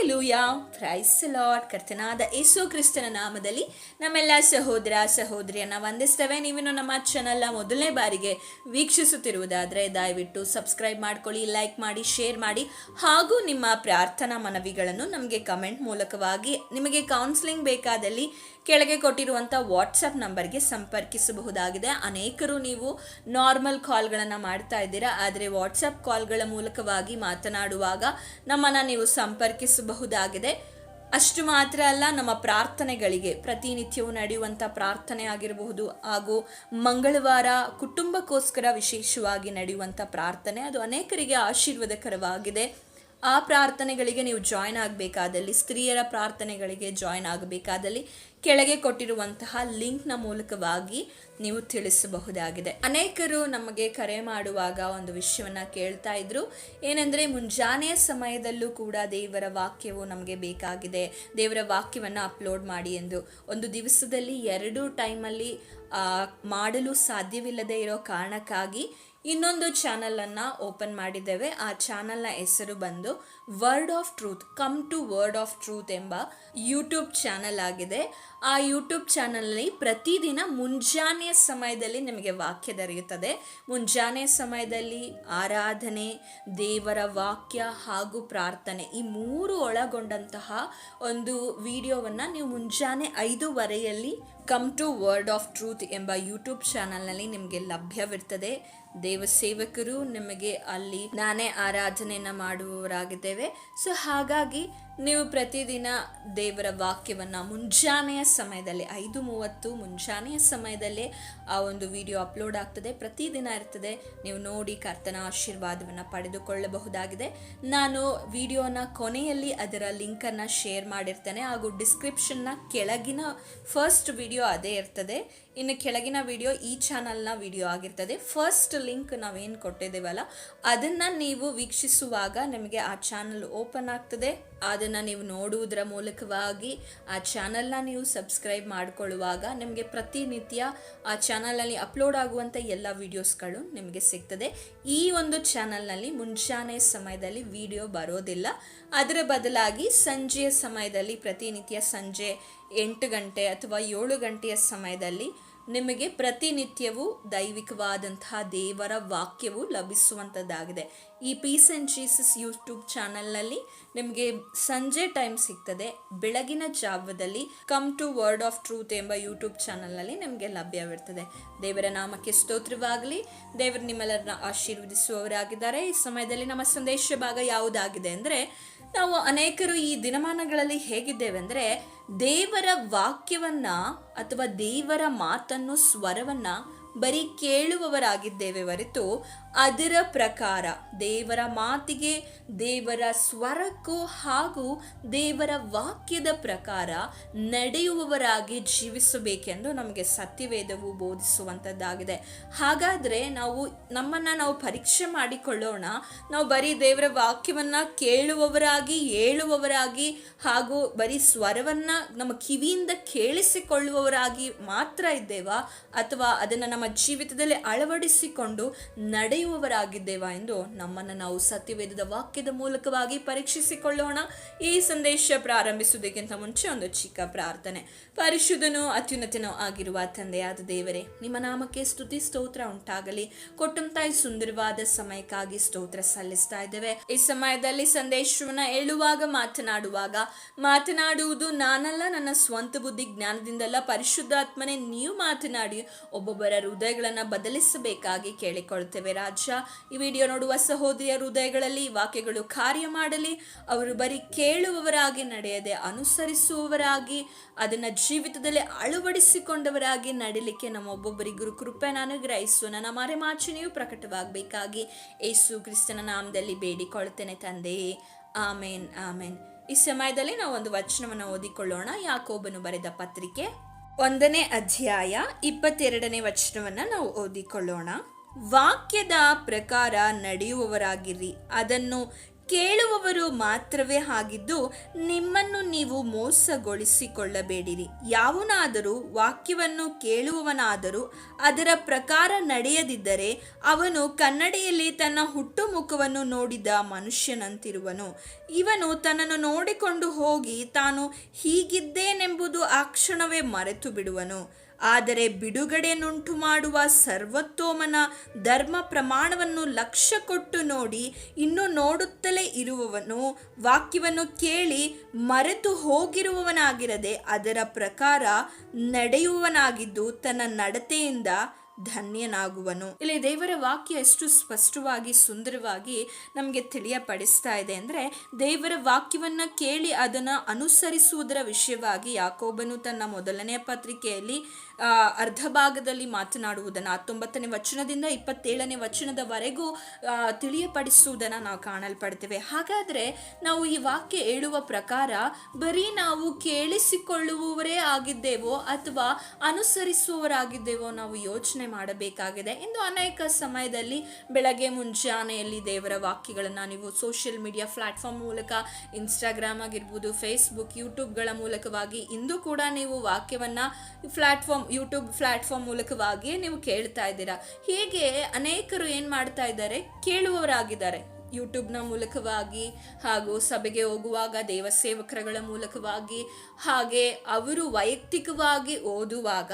Hallelujah. Price lord ಕರ್ತನಾದ ಯೇಸು ಕ್ರಿಸ್ತನ ನಾಮದಲ್ಲಿ ನಮ್ಮೆಲ್ಲ ಸಹೋದರ ಸಹೋದರಿಯನ್ನ ವಂದಿಸ್ತೇವೆ. ನೀವಿನ್ನು ನಮ್ಮ ಚಾನಲ್ನ ಮೊದಲನೇ ಬಾರಿಗೆ ವೀಕ್ಷಿಸುತ್ತಿರುವುದಾದರೆ ದಯವಿಟ್ಟು ಸಬ್ಸ್ಕ್ರೈಬ್ ಮಾಡ್ಕೊಳ್ಳಿ ಲೈಕ್ ಮಾಡಿ ಶೇರ್ ಮಾಡಿ. ಹಾಗೂ ನಿಮ್ಮ ಪ್ರಾರ್ಥನಾ ಮನವಿಗಳನ್ನು ನಮಗೆ ಕಮೆಂಟ್ ಮೂಲಕವಾಗಿ ನಿಮಗೆ ಕೌನ್ಸಿಲಿಂಗ್ ಬೇಕಾದಲ್ಲಿ ಕೆಳಗೆ ಕೊಟ್ಟಿರುವಂಥ ವಾಟ್ಸಪ್ ನಂಬರ್ಗೆ ಸಂಪರ್ಕಿಸಬಹುದಾಗಿದೆ. ಅನೇಕರು ನೀವು ನಾರ್ಮಲ್ ಕಾಲ್ಗಳನ್ನು ಮಾಡ್ತಾ ಇದ್ದೀರಾ, ಆದರೆ ವಾಟ್ಸಪ್ ಕಾಲ್ಗಳ ಮೂಲಕವಾಗಿ ಮಾತನಾಡುವಾಗ ನಮ್ಮನ್ನು ನೀವು ಸಂಪರ್ಕಿಸಬಹುದಾಗಿದೆ. ಅಷ್ಟು ಮಾತ್ರ ಅಲ್ಲ, ನಮ್ಮ ಪ್ರಾರ್ಥನೆಗಳಿಗೆ, ಪ್ರತಿನಿತ್ಯವೂ ನಡೆಯುವಂಥ ಪ್ರಾರ್ಥನೆ ಆಗಿರಬಹುದು, ಹಾಗೂ ಮಂಗಳವಾರ ಕುಟುಂಬಕ್ಕೋಸ್ಕರ ವಿಶೇಷವಾಗಿ ನಡೆಯುವಂಥ ಪ್ರಾರ್ಥನೆ, ಅದು ಅನೇಕರಿಗೆ ಆಶೀರ್ವಾದಕರವಾಗಿದೆ. ಆ ಪ್ರಾರ್ಥನೆಗಳಿಗೆ ನೀವು ಜಾಯ್ನ್ ಆಗಬೇಕಾದಲ್ಲಿ, ಸ್ತ್ರೀಯರ ಪ್ರಾರ್ಥನೆಗಳಿಗೆ ಜಾಯ್ನ್ ಆಗಬೇಕಾದಲ್ಲಿ ಕೆಳಗೆ ಕೊಟ್ಟಿರುವಂತಹ ಲಿಂಕ್ನ ಮೂಲಕವಾಗಿ ನೀವು ತಿಳಿಸಬಹುದಾಗಿದೆ. ಅನೇಕರು ನಮಗೆ ಕರೆ ಮಾಡುವಾಗ ಒಂದು ವಿಷಯವನ್ನು ಕೇಳ್ತಾ ಇದ್ರು. ಏನೆಂದರೆ, ಮುಂಜಾನೆಯ ಸಮಯದಲ್ಲೂ ಕೂಡ ದೇವರ ವಾಕ್ಯವು ನಮಗೆ ಬೇಕಾಗಿದೆ. ದೇವರ ವಾಕ್ಯವನ್ನು ಅಪ್ಲೋಡ್ ಮಾಡಿ ಎಂದು. ಒಂದು ದಿವಸದಲ್ಲಿ ಎರಡು ಟೈಮಲ್ಲಿ ಮಾಡಲು ಸಾಧ್ಯವಿಲ್ಲದೆ ಇರೋ ಕಾರಣಕ್ಕಾಗಿ ಇನ್ನೊಂದು ಚಾನಲನ್ನು ಓಪನ್ ಮಾಡಿದ್ದೇವೆ. ಆ ಚಾನಲ್ನ ಹೆಸರು ಬಂದು word of truth come to word of truth ಎಂಬ ಯೂಟ್ಯೂಬ್ ಚಾನಲ್ ಆಗಿದೆ. ಆ ಯೂಟ್ಯೂಬ್ ಚಾನಲ್ನಲ್ಲಿ ಪ್ರತಿದಿನ ಮುಂಜಾನೆಯ ಸಮಯದಲ್ಲಿ ನಿಮಗೆ ವಾಕ್ಯ ದೊರೆಯುತ್ತದೆ. ಮುಂಜಾನೆ ಸಮಯದಲ್ಲಿ ಆರಾಧನೆ, ದೇವರ ವಾಕ್ಯ ಹಾಗೂ ಪ್ರಾರ್ಥನೆ ಈ ಮೂರು ಒಳಗೊಂಡಂತಹ ಒಂದು ವಿಡಿಯೋವನ್ನು ನೀವು ಮುಂಜಾನೆ ಐದೂವರೆಯಲ್ಲಿ come to word of truth ಎಂಬ ಯೂಟ್ಯೂಬ್ ಚಾನಲ್ನಲ್ಲಿ ನಿಮಗೆ ಲಭ್ಯವಿರ್ತದೆ. ದೇವ ಸೇವಕರು ನಿಮಗೆ ಅಲ್ಲಿ ನಾನೇ ಆರಾಧನೆಯನ್ನು ಮಾಡುವವರಾಗಿದ್ದೇವೆ. ಸೊ ಹಾಗಾಗಿ ನೀವು ಪ್ರತಿದಿನ ದೇವರ ವಾಕ್ಯವನ್ನು ಮುಂಜಾನೆಯ ಸಮಯದಲ್ಲಿ, ಐದು ಮೂವತ್ತು ಮುಂಜಾನೆಯ ಸಮಯದಲ್ಲಿ ಆ ಒಂದು ವಿಡಿಯೋ ಅಪ್ಲೋಡ್ ಆಗ್ತದೆ. ಪ್ರತಿದಿನ ಇರ್ತದೆ. ನೀವು ನೋಡಿ ಕರ್ತನ ಆಶೀರ್ವಾದವನ್ನು ಪಡೆದುಕೊಳ್ಳಬಹುದಾಗಿದೆ. ನಾನು ವಿಡಿಯೋನ ಕೊನೆಯಲ್ಲಿ ಅದರ ಲಿಂಕನ್ನು ಶೇರ್ ಮಾಡಿರ್ತೇನೆ. ಹಾಗೂ ಡಿಸ್ಕ್ರಿಪ್ಷನ್ನ ಕೆಳಗಿನ ಫಸ್ಟ್ ವಿಡಿಯೋ ಅದೇ ಇರ್ತದೆ. ಇನ್ನು ಕೆಳಗಿನ ವಿಡಿಯೋ ಈ ಚಾನಲ್ನ ವಿಡಿಯೋ ಆಗಿರ್ತದೆ. ಫಸ್ಟ್ ಲಿಂಕ್ ನಾವೇನು ಕೊಟ್ಟಿದ್ದೇವಲ್ಲ, ಅದನ್ನು ನೀವು ವೀಕ್ಷಿಸುವಾಗ ನಿಮಗೆ ಆ ಚಾನಲ್ ಓಪನ್ ಆಗ್ತದೆ. ಅದನ್ನು ನೀವು ನೋಡುವುದರ ಮೂಲಕವಾಗಿ ಆ ಚಾನಲ್ನ ನೀವು ಸಬ್ಸ್ಕ್ರೈಬ್ ಮಾಡಿಕೊಳ್ಳುವಾಗ ನಿಮಗೆ ಪ್ರತಿನಿತ್ಯ ಆ ಚಾನಲಲ್ಲಿ ಅಪ್ಲೋಡ್ ಆಗುವಂಥ ಎಲ್ಲ ವೀಡಿಯೋಸ್ಗಳು ನಿಮಗೆ ಸಿಗ್ತದೆ. ಈ ಒಂದು ಚಾನಲ್ನಲ್ಲಿ ಮುಂಜಾನೆ ಸಮಯದಲ್ಲಿ ವಿಡಿಯೋ ಬರೋದಿಲ್ಲ. ಅದರ ಬದಲಾಗಿ ಸಂಜೆಯ ಸಮಯದಲ್ಲಿ ಪ್ರತಿನಿತ್ಯ ಸಂಜೆ ಎಂಟು ಗಂಟೆ ಅಥವಾ ಏಳು ಗಂಟೆಯ ಸಮಯದಲ್ಲಿ ನಿಮಗೆ ಪ್ರತಿನಿತ್ಯವೂ ದೈವಿಕವಾದಂತಹ ದೇವರ ವಾಕ್ಯವು ಲಭಿಸುವಂಥದ್ದಾಗಿದೆ ಈ ಪೀಸ್ ಆ್ಯಂಡ್ ಜೀಸಸ್ ಯೂಟ್ಯೂಬ್ ಚಾನಲ್ನಲ್ಲಿ ನಿಮಗೆ ಸಂಜೆ ಟೈಮ್ ಸಿಗ್ತದೆ. ಬೆಳಗಿನ ಜಾವದಲ್ಲಿ come to word of truth ಎಂಬ ಯೂಟ್ಯೂಬ್ ಚಾನಲ್ನಲ್ಲಿ ನಿಮಗೆ ಲಭ್ಯವಿರ್ತದೆ. ದೇವರ ನಾಮಕ್ಕೆ ಸ್ತೋತ್ರವಾಗಲಿ. ದೇವರು ನಿಮ್ಮೆಲ್ಲರನ್ನ ಆಶೀರ್ವದಿಸುವವರಾಗಿದ್ದಾರೆ. ಈ ಸಮಯದಲ್ಲಿ ನಮ್ಮ ಸಂದೇಶ ಭಾಗ ಯಾವುದಾಗಿದೆ ಅಂದರೆ ನಾವು ಅನೇಕರು ಈ ದಿನಮಾನಗಳಲ್ಲಿ ಹೇಗಿದ್ದೇವೆ ಅಂದರೆ ದೇವರ ವಾಕ್ಯವನ್ನ ಅಥವಾ ದೇವರ ಮಾತನ್ನು ಸ್ವರವನ್ನ ಬರೀ ಕೇಳುವವರಾಗಿದ್ದೇವೆ ಹೊರತು ಅದರ ಪ್ರಕಾರ ದೇವರ ಮಾತಿಗೆ ದೇವರ ಸ್ವರಕ್ಕೂ ಹಾಗೂ ದೇವರ ವಾಕ್ಯದ ಪ್ರಕಾರ ನಡೆಯುವವರಾಗಿ ಜೀವಿಸಬೇಕೆಂದು ನಮಗೆ ಸತ್ಯವೇದವು ಬೋಧಿಸುವಂಥದ್ದಾಗಿದೆ. ಹಾಗಾದರೆ ನಾವು ನಮ್ಮನ್ನು ನಾವು ಪರೀಕ್ಷೆ ಮಾಡಿಕೊಳ್ಳೋಣ. ನಾವು ಬರೀ ದೇವರ ವಾಕ್ಯವನ್ನು ಕೇಳುವವರಾಗಿ, ಹೇಳುವವರಾಗಿ ಹಾಗೂ ಬರೀ ಸ್ವರವನ್ನು ನಮ್ಮ ಕಿವಿಯಿಂದ ಕೇಳಿಸಿಕೊಳ್ಳುವವರಾಗಿ ಮಾತ್ರ ಇದ್ದೇವಾ? ಅಥವಾ ಅದನ್ನು ನಮ್ಮ ಜೀವಿತದಲ್ಲಿ ಅಳವಡಿಸಿಕೊಂಡು ನಡೆಯುವವರಾಗಿದ್ದೇವಾ ಎಂದು ನಮ್ಮನ್ನು ನಾವು ಸತ್ಯವೇದದ ವಾಕ್ಯದ ಮೂಲಕವಾಗಿ ಪರೀಕ್ಷಿಸಿಕೊಳ್ಳೋಣ. ಈ ಸಂದೇಶ ಪ್ರಾರಂಭಿಸುವುದಕ್ಕಿಂತ ಮುಂಚೆ ಒಂದು ಚಿಕ್ಕ ಪ್ರಾರ್ಥನೆ. ಪರಿಶುದ್ಧನೂ, ಅತ್ಯುನ್ನತನೂ ಆಗಿರುವ ತಂದೆಯಾದ ದೇವರೇ, ನಿಮ್ಮ ನಾಮಕ್ಕೆ ಸ್ತುತಿ, ಸ್ತೋತ್ರ ಉಂಟಾಗಲಿ. ಕೊಟ್ಟಂತ ಸುಂದರವಾದ ಸಮಯಕ್ಕಾಗಿ ಸ್ತೋತ್ರ ಸಲ್ಲಿಸ್ತಾ ಇದ್ದೇವೆ. ಈ ಸಮಯದಲ್ಲಿ ಸಂದೇಶವನ್ನು ಹೇಳುವಾಗ, ಮಾತನಾಡುವಾಗ, ಮಾತನಾಡುವುದು ನಾನಲ್ಲ, ನನ್ನ ಸ್ವಂತ ಬುದ್ಧಿ ಜ್ಞಾನದಿಂದಲ್ಲ, ಪರಿಶುದ್ಧಾತ್ಮನೆ, ನೀವು ಮಾತನಾಡಿ ಒಬ್ಬೊಬ್ಬರ ಹೃದಯಗಳನ್ನು ಬದಲಿಸಬೇಕಾಗಿ ಕೇಳಿಕೊಳ್ತೇವೆ. ರಾಜ್ಯ ಈ ವಿಡಿಯೋ ನೋಡುವ ಸಹೋದರಿಯ ಹೃದಯಗಳಲ್ಲಿ ವಾಕ್ಯಗಳು ಕಾರ್ಯ ಮಾಡಲಿ. ಅವರು ಬರೀ ಕೇಳುವವರಾಗಿ ನಡೆಯದೆ ಅನುಸರಿಸುವವರಾಗಿ, ಅದನ್ನು ಜೀವಿತದಲ್ಲಿ ಅಳವಡಿಸಿಕೊಂಡವರಾಗಿ ನಡೀಲಿಕ್ಕೆ ನಮ್ಮ ಒಬ್ಬೊಬ್ಬರಿಗೂ ನಾನು ಅನುಗ್ರಹಿಸು ನನ್ನ ಮರೆಮಾಚನೆಯು ಪ್ರಕಟವಾಗಬೇಕಾಗಿ ಏಸು ಕ್ರಿಸ್ತನ ನಾಮದಲ್ಲಿ ಬೇಡಿಕೊಳ್ತೇನೆ ತಂದೆಯೇ ಆಮೇನ್ ಆಮೇನ್. ಈ ಸಮಯದಲ್ಲಿ ನಾವು ಒಂದು ವಚನವನ್ನು ಓದಿಕೊಳ್ಳೋಣ. ಯಾಕೋಬನು ಬರೆದ ಪತ್ರಿಕೆ ಒಂದನೇ ಅಧ್ಯಾಯ ಇಪ್ಪತ್ತೆರಡನೇ ವಚನವನ್ನು ನಾವು ಓದಿಕೊಳ್ಳೋಣ. ವಾಕ್ಯದ ಪ್ರಕಾರ ನಡೆಯುವವರಾಗಿರಿ. ಅದನ್ನು ಕೇಳುವವರು ಮಾತ್ರವೇ ಆಗಿದ್ದು, ನಿಮ್ಮನ್ನು ನೀವು ಮೋಸಗೊಳಿಸಿಕೊಳ್ಳಬೇಡಿರಿ. ಯಾವನಾದರೂ ವಾಕ್ಯವನ್ನು ಕೇಳುವವನಾದರೂ ಅದರ ಪ್ರಕಾರ ನಡೆಯದಿದ್ದರೆ, ಅವನು ಕನ್ನಡಿಯಲ್ಲಿ ತನ್ನ ಹುಟ್ಟುಮುಖವನ್ನು ನೋಡಿದ ಮನುಷ್ಯನಂತಿರುವನು. ಇವನು ತನ್ನನ್ನು ನೋಡಿಕೊಂಡು ಹೋಗಿ ತಾನು ಹೀಗಿದ್ದೇನೆಂಬುದು ಆ ಕ್ಷಣವೇ ಮರೆತು ಬಿಡುವನು ಆದರೆ ಬಿಡುಗಡೆಯನ್ನುಂಟು ಮಾಡುವ ಸರ್ವತೋಮನ ಧರ್ಮ ಪ್ರಮಾಣವನ್ನು ಲಕ್ಷ್ಯ ಕೊಟ್ಟು ನೋಡಿ ಇನ್ನು ನೋಡುತ್ತಲೇ ಇರುವವನು ವಾಕ್ಯವನ್ನು ಕೇಳಿ ಮರೆತು ಹೋಗಿರುವವನಾಗಿರದೆ ಅದರ ಪ್ರಕಾರ ನಡೆಯುವವನಾಗಿದ್ದು ತನ್ನ ನಡತೆಯಿಂದ ಧನ್ಯನಾಗುವನು. ಇಲ್ಲಿ ದೇವರ ವಾಕ್ಯ ಎಷ್ಟು ಸ್ಪಷ್ಟವಾಗಿ ಸುಂದರವಾಗಿ ನಮಗೆ ತಿಳಿಯಪಡಿಸ್ತಾ ಇದೆ ಅಂದರೆ ದೇವರ ವಾಕ್ಯವನ್ನು ಕೇಳಿ ಅದನ್ನು ಅನುಸರಿಸುವುದರ ವಿಷಯವಾಗಿ ಯಾಕೋಬನು ತನ್ನ ಮೊದಲನೆಯ ಪತ್ರಿಕೆಯಲ್ಲಿ ಅರ್ಧ ಭಾಗದಲ್ಲಿ ಮಾತನಾಡುವುದನ್ನು, ಹತ್ತೊಂಬತ್ತನೇ ವಚನದಿಂದ ಇಪ್ಪತ್ತೇಳನೇ ವಚನದವರೆಗೂ ತಿಳಿಯಪಡಿಸುವುದನ್ನು ನಾವು ಕಾಣಲ್ಪಡ್ತೇವೆ. ಹಾಗಾದರೆ ನಾವು ಈ ವಾಕ್ಯ ಹೇಳುವ ಪ್ರಕಾರ, ಬರೀ ನಾವು ಕೇಳಿಸಿಕೊಳ್ಳುವವರೇ ಆಗಿದ್ದೇವೋ ಅಥವಾ ಅನುಸರಿಸುವವರಾಗಿದ್ದೇವೋ ನಾವು ಯೋಚನೆ ಮಾಡಬೇಕಾಗಿದೆ. ಇಂದು ಅನೇಕ ಸಮಯದಲ್ಲಿ ಬೆಳಗ್ಗೆ ಮುಂಜಾನೆಯಲ್ಲಿ ದೇವರ ವಾಕ್ಯಗಳನ್ನು ನೀವು ಸೋಷಿಯಲ್ ಮೀಡಿಯಾ ಪ್ಲಾಟ್ಫಾರ್ಮ್ ಮೂಲಕ, ಇನ್ಸ್ಟಾಗ್ರಾಮ್ ಆಗಿರ್ಬೋದು, ಫೇಸ್ಬುಕ್, ಯೂಟ್ಯೂಬ್ಗಳ ಮೂಲಕವಾಗಿ ಇಂದು ಕೂಡ ನೀವು ವಾಕ್ಯವನ್ನು ಪ್ಲಾಟ್ಫಾರ್ಮ್ ಯೂಟ್ಯೂಬ್ ಪ್ಲಾಟ್ಫಾರ್ಮ್ ಮೂಲಕವಾಗಿಯೇ ನೀವು ಕೇಳ್ತಾ ಇದ್ದೀರಾ. ಹೀಗೆ ಅನೇಕರು ಏನು ಮಾಡ್ತಾ ಇದ್ದಾರೆ? ಕೇಳುವವರಾಗಿದ್ದಾರೆ. ಯೂಟ್ಯೂಬ್ನ ಮೂಲಕವಾಗಿ ಹಾಗೂ ಸಭೆಗೆ ಹೋಗುವಾಗ ದೇವಸೇವಕರುಗಳ ಮೂಲಕವಾಗಿ ಹಾಗೆ ಅವರು ವೈಯಕ್ತಿಕವಾಗಿ ಓದುವಾಗ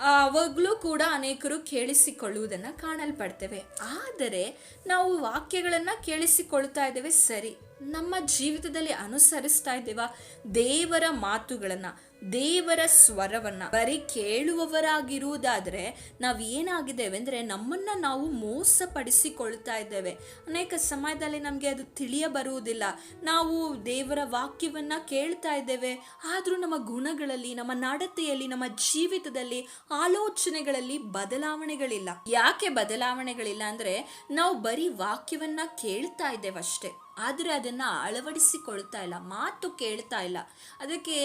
ಆವಾಗಲೂ ಕೂಡ ಅನೇಕರು ಕೇಳಿಸಿಕೊಳ್ಳುವುದನ್ನು ಕಾಣಲ್ಪಡ್ತೇವೆ. ಆದರೆ ನಾವು ವಾಕ್ಯಗಳನ್ನು ಕೇಳಿಸಿಕೊಳ್ತಾ ಇದ್ದೇವೆ, ಸರಿ. ನಮ್ಮ ಜೀವಿತದಲ್ಲಿ ಅನುಸರಿಸ್ತಾ ಇದ್ದೇವಾ? ದೇವರ ಮಾತುಗಳನ್ನು. ದೇವರ ಸ್ವರವನ್ನ ಬರೀ ಕೇಳುವವರಾಗಿರುವುದಾದ್ರೆ ನಾವು ಏನಾಗಿದ್ದೇವೆ ಅಂದ್ರೆ ನಮ್ಮನ್ನ ನಾವು ಮೋಸಪಡಿಸಿಕೊಳ್ತಾ ಇದ್ದೇವೆ. ಅನೇಕ ಸಮಯದಲ್ಲಿ ನಮಗೆ ಅದು ತಿಳಿಯ ಬರುವುದಿಲ್ಲ. ನಾವು ದೇವರ ವಾಕ್ಯವನ್ನ ಕೇಳ್ತಾ ಇದ್ದೇವೆ. ಆದ್ರೂ ನಮ್ಮ ಗುಣಗಳಲ್ಲಿ, ನಮ್ಮ ನಡತೆಯಲ್ಲಿ, ನಮ್ಮ ಜೀವಿತದಲ್ಲಿ ಆಲೋಚನೆಗಳಲ್ಲಿ ಬದಲಾವಣೆಗಳಿಲ್ಲ. ಯಾಕೆ ಬದಲಾವಣೆಗಳಿಲ್ಲ ಅಂದ್ರೆ ನಾವು ಬರೀ ವಾಕ್ಯವನ್ನ ಕೇಳ್ತಾ ಇದ್ದೇವೆ ಅಷ್ಟೇ ಆದರೆ ಅದನ್ನು ಅಳವಡಿಸಿಕೊಳ್ತಾ ಇಲ್ಲ, ಮಾತು ಕೇಳ್ತಾ ಇಲ್ಲ. ಅದಕ್ಕೆ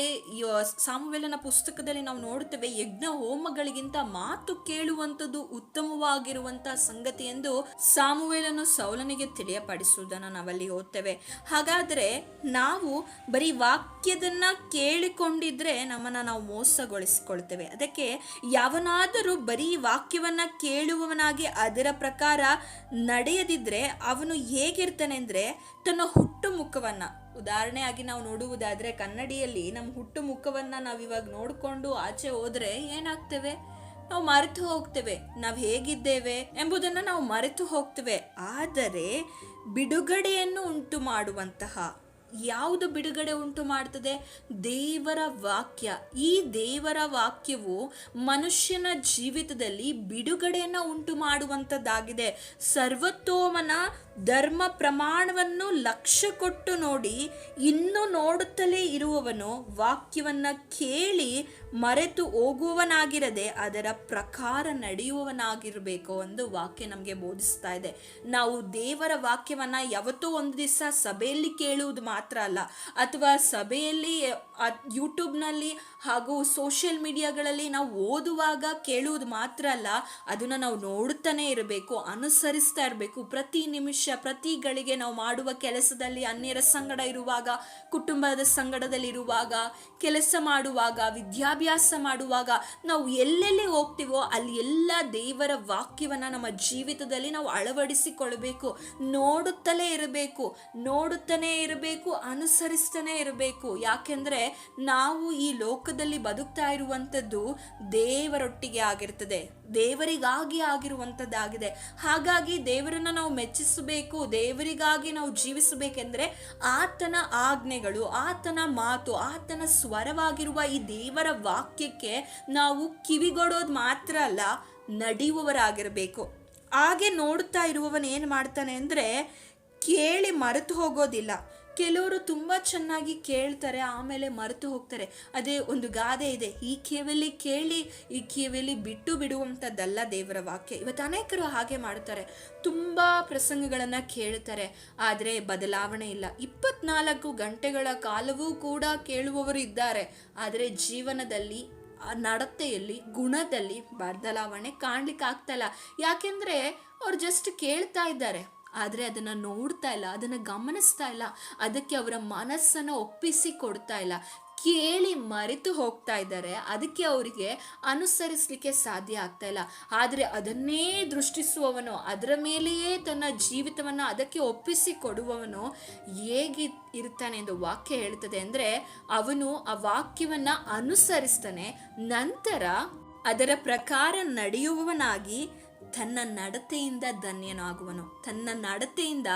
ಸಾಮುವೆಲನ ಪುಸ್ತಕದಲ್ಲಿ ನಾವು ನೋಡುತ್ತೇವೆ, ಯಜ್ಞ ಹೋಮಗಳಿಗಿಂತ ಮಾತು ಕೇಳುವಂಥದ್ದು ಉತ್ತಮವಾಗಿರುವಂಥ ಸಂಗತಿ ಎಂದು ಸಾಮುವೇಲನ್ನು ಸೌಲನಿಗೆ ತಿಳಿಯಪಡಿಸುವುದನ್ನು ನಾವಲ್ಲಿ ಓದ್ತೇವೆ. ಹಾಗಾದರೆ ನಾವು ಬರೀ ವಾಕ್ಯದನ್ನ ಕೇಳಿಕೊಂಡಿದ್ರೆ ನಮ್ಮನ್ನು ನಾವು ಮೋಸಗೊಳಿಸಿಕೊಳ್ತೇವೆ. ಅದಕ್ಕೆ ಯಾವನಾದರೂ ಬರೀ ವಾಕ್ಯವನ್ನ ಕೇಳುವವನಾಗಿ ಅದರ ಪ್ರಕಾರ ನಡೆಯದಿದ್ರೆ, ಅವನು ಹೇಗಿರ್ತಾನೆ ಅಂದ್ರೆ ತನ್ನ ಹುಟ್ಟು ಮುಖವನ್ನ ಉದಾಹರಣೆಯಾಗಿ ನಾವು ನೋಡುವುದಾದ್ರೆ ಕನ್ನಡಿಯಲ್ಲಿ ನಮ್ಮ ಹುಟ್ಟು ಮುಖವನ್ನ ನಾವು ಇವಾಗ ನೋಡಿಕೊಂಡು ಆಚೆ ಹೋದ್ರೆ ಏನಾಗ್ತೇವೆ? ನಾವು ಮರೆತು ಹೋಗ್ತೇವೆ. ನಾವು ಹೇಗಿದ್ದೇವೆ ಎಂಬುದನ್ನು ನಾವು ಮರೆತು ಹೋಗ್ತೇವೆ. ಆದರೆ ಬಿಡುಗಡೆಯನ್ನು ಉಂಟು ಮಾಡುವಂತಹ ಯಾವುದು ಬಿಡುಗಡೆ ಉಂಟು ಮಾಡ್ತದೆ? ದೇವರ ವಾಕ್ಯ. ಈ ದೇವರ ವಾಕ್ಯವು ಮನುಷ್ಯನ ಜೀವಿತದಲ್ಲಿ ಬಿಡುಗಡೆಯನ್ನು ಉಂಟು ಮಾಡುವಂಥದ್ದಾಗಿದೆ ಸರ್ವತೋಮನ ಧರ್ಮ ಪ್ರಮಾಣವನ್ನು ಲಕ್ಷ ಕೊಟ್ಟು ನೋಡಿ ಇನ್ನು ನೋಡುತ್ತಲೇ ಇರುವವನು ವಾಕ್ಯವನ್ನ ಕೇಳಿ ಮರೆತು ಹೋಗುವವನಾಗಿರದೆ ಅದರ ಪ್ರಕಾರ ನಡೆಯುವವನಾಗಿರಬೇಕು ಎಂದು ವಾಕ್ಯ ನಮಗೆ ಬೋಧಿಸ್ತಾ ಇದೆ. ನಾವು ದೇವರ ವಾಕ್ಯವನ್ನು ಯಾವತ್ತೂ ಒಂದು ದಿವಸ ಸಭೆಯಲ್ಲಿ ಕೇಳುವುದು ಮಾತ್ರ ಅಲ್ಲ, ಅಥವಾ ಸಭೆಯಲ್ಲಿ ಯೂಟ್ಯೂಬ್ನಲ್ಲಿ ಹಾಗೂ ಸೋಷಿಯಲ್ ಮೀಡಿಯಾಗಳಲ್ಲಿ ನಾವು ಓದುವಾಗ ಕೇಳುವುದು ಮಾತ್ರ ಅಲ್ಲ, ಅದನ್ನು ನಾವು ನೋಡುತ್ತಾನೆ ಇರಬೇಕು, ಅನುಸರಿಸ್ತಾ ಇರಬೇಕು. ಪ್ರತಿ ನಿಮಿಷ, ಪ್ರತಿ ಗಳಿಗೆ ನಾವು ಮಾಡುವ ಕೆಲಸದಲ್ಲಿ, ಅನ್ಯರ ಸಂಗಡ ಇರುವಾಗ, ಕುಟುಂಬದ ಸಂಗಡದಲ್ಲಿರುವಾಗ ಕೆಲಸ ಮಾಡುವಾಗ, ವಿದ್ಯಾಭ್ಯಾಸ ಮಾಡುವಾಗ ನಾವು ಎಲ್ಲೆಲ್ಲಿ ಹೋಗ್ತೀವೋ ಅಲ್ಲಿ ಎಲ್ಲ ದೇವರ ವಾಕ್ಯವನ್ನು ನಮ್ಮ ಜೀವಿತದಲ್ಲಿ ನಾವು ಅಳವಡಿಸಿಕೊಳ್ಬೇಕು ನೋಡುತ್ತಲೇ ಇರಬೇಕು, ನೋಡುತ್ತಾನೆ ಇರಬೇಕು, ಅನುಸರಿಸ್ತಾನೆ ಇರಬೇಕು. ಯಾಕೆಂದ್ರೆ ನಾವು ಈ ಲೋಕದಲ್ಲಿ ಬದುಕ್ತಾ ಇರುವಂಥದ್ದು ದೇವರೊಟ್ಟಿಗೆ ಆಗಿರ್ತದೆ. ದೇವರಿಗಾಗಿ ಆಗಿರುವಂಥದ್ದಾಗಿದೆ. ಹಾಗಾಗಿ ದೇವರನ್ನ ನಾವು ಮೆಚ್ಚಿಸಬೇಕು, ದೇವರಿಗಾಗಿ ನಾವು ಜೀವಿಸಬೇಕೆಂದ್ರೆ ಆತನ ಆಜ್ಞೆಗಳು, ಆತನ ಮಾತು, ಆತನ ಸ್ವರವಾಗಿರುವ ಈ ದೇವರ ವಾಕ್ಯಕ್ಕೆ ನಾವು ಕಿವಿಗೊಡೋದು ಮಾತ್ರ ಅಲ್ಲ, ನಡೆಯುವವರಾಗಿರಬೇಕು. ಹಾಗೆ ನೋಡ್ತಾ ಇರುವವನು ಏನು ಮಾಡ್ತಾನೆ ಅಂದರೆ ಕೇಳಿ ಮರೆತು ಹೋಗೋದಿಲ್ಲ. ಕೆಲವರು ತುಂಬ ಚೆನ್ನಾಗಿ ಕೇಳ್ತಾರೆ, ಆಮೇಲೆ ಮರೆತು ಹೋಗ್ತಾರೆ. ಅದೇ ಒಂದು ಗಾದೆ ಇದೆ, ಈ ಕಿವಿಯಲ್ಲಿ ಕೇಳಿ, ಈ ಕಿವಿಯಲ್ಲಿ ಬಿಟ್ಟು ಬಿಡುವಂಥದ್ದಲ್ಲ ದೇವರ ವಾಕ್ಯ. ಇವತ್ತು ಅನೇಕರು ಹಾಗೆ ಮಾಡ್ತಾರೆ, ತುಂಬ ಪ್ರಸಂಗಗಳನ್ನು ಕೇಳ್ತಾರೆ, ಆದರೆ ಬದಲಾವಣೆ ಇಲ್ಲ. ಇಪ್ಪತ್ನಾಲ್ಕು ಗಂಟೆಗಳ ಕಾಲವೂ ಕೂಡ ಕೇಳುವವರು ಇದ್ದಾರೆ, ಆದರೆ ಜೀವನದಲ್ಲಿ, ನಡತೆಯಲ್ಲಿ, ಗುಣದಲ್ಲಿ ಬದಲಾವಣೆ ಕಾಣ್ಲಿಕ್ಕೆ ಇಲ್ಲ. ಯಾಕೆಂದ್ರೆ ಅವ್ರು ಜಸ್ಟ್ ಕೇಳ್ತಾ ಇದ್ದಾರೆ. ಆದರೆ ಅದನ್ನು ನೋಡ್ತಾ ಇಲ್ಲ, ಅದನ್ನು ಗಮನಿಸ್ತಾ ಇಲ್ಲ, ಅದಕ್ಕೆ ಅವರ ಮನಸ್ಸನ್ನು ಒಪ್ಪಿಸಿ ಕೊಡ್ತಾ ಇಲ್ಲ. ಕೇಳಿ ಮರೆತು ಹೋಗ್ತಾ ಇದ್ದಾರೆ, ಅದಕ್ಕೆ ಅವರಿಗೆ ಅನುಸರಿಸಲಿಕ್ಕೆ ಸಾಧ್ಯ ಆಗ್ತಾ ಇಲ್ಲ. ಆದರೆ ಅದನ್ನೇ ದೃಷ್ಟಿಸುವವನು, ಅದರ ಮೇಲೆಯೇ ತನ್ನ ಜೀವಿತವನ್ನು ಅದಕ್ಕೆ ಒಪ್ಪಿಸಿ ಕೊಡುವವನು ಹೇಗೆ ಇರ್ತಾನೆ ಎಂದು ವಾಕ್ಯ ಹೇಳ್ತದೆ ಅಂದರೆ, ಅವನು ಆ ವಾಕ್ಯವನ್ನು ಅನುಸರಿಸ್ತಾನೆ, ನಂತರ ಅದರ ಪ್ರಕಾರ ನಡೆಯುವವನಾಗಿ ತನ್ನ ನಡತೆಯಿಂದ ಧನ್ಯನಾಗುವನು. ತನ್ನ ನಡತೆಯಿಂದ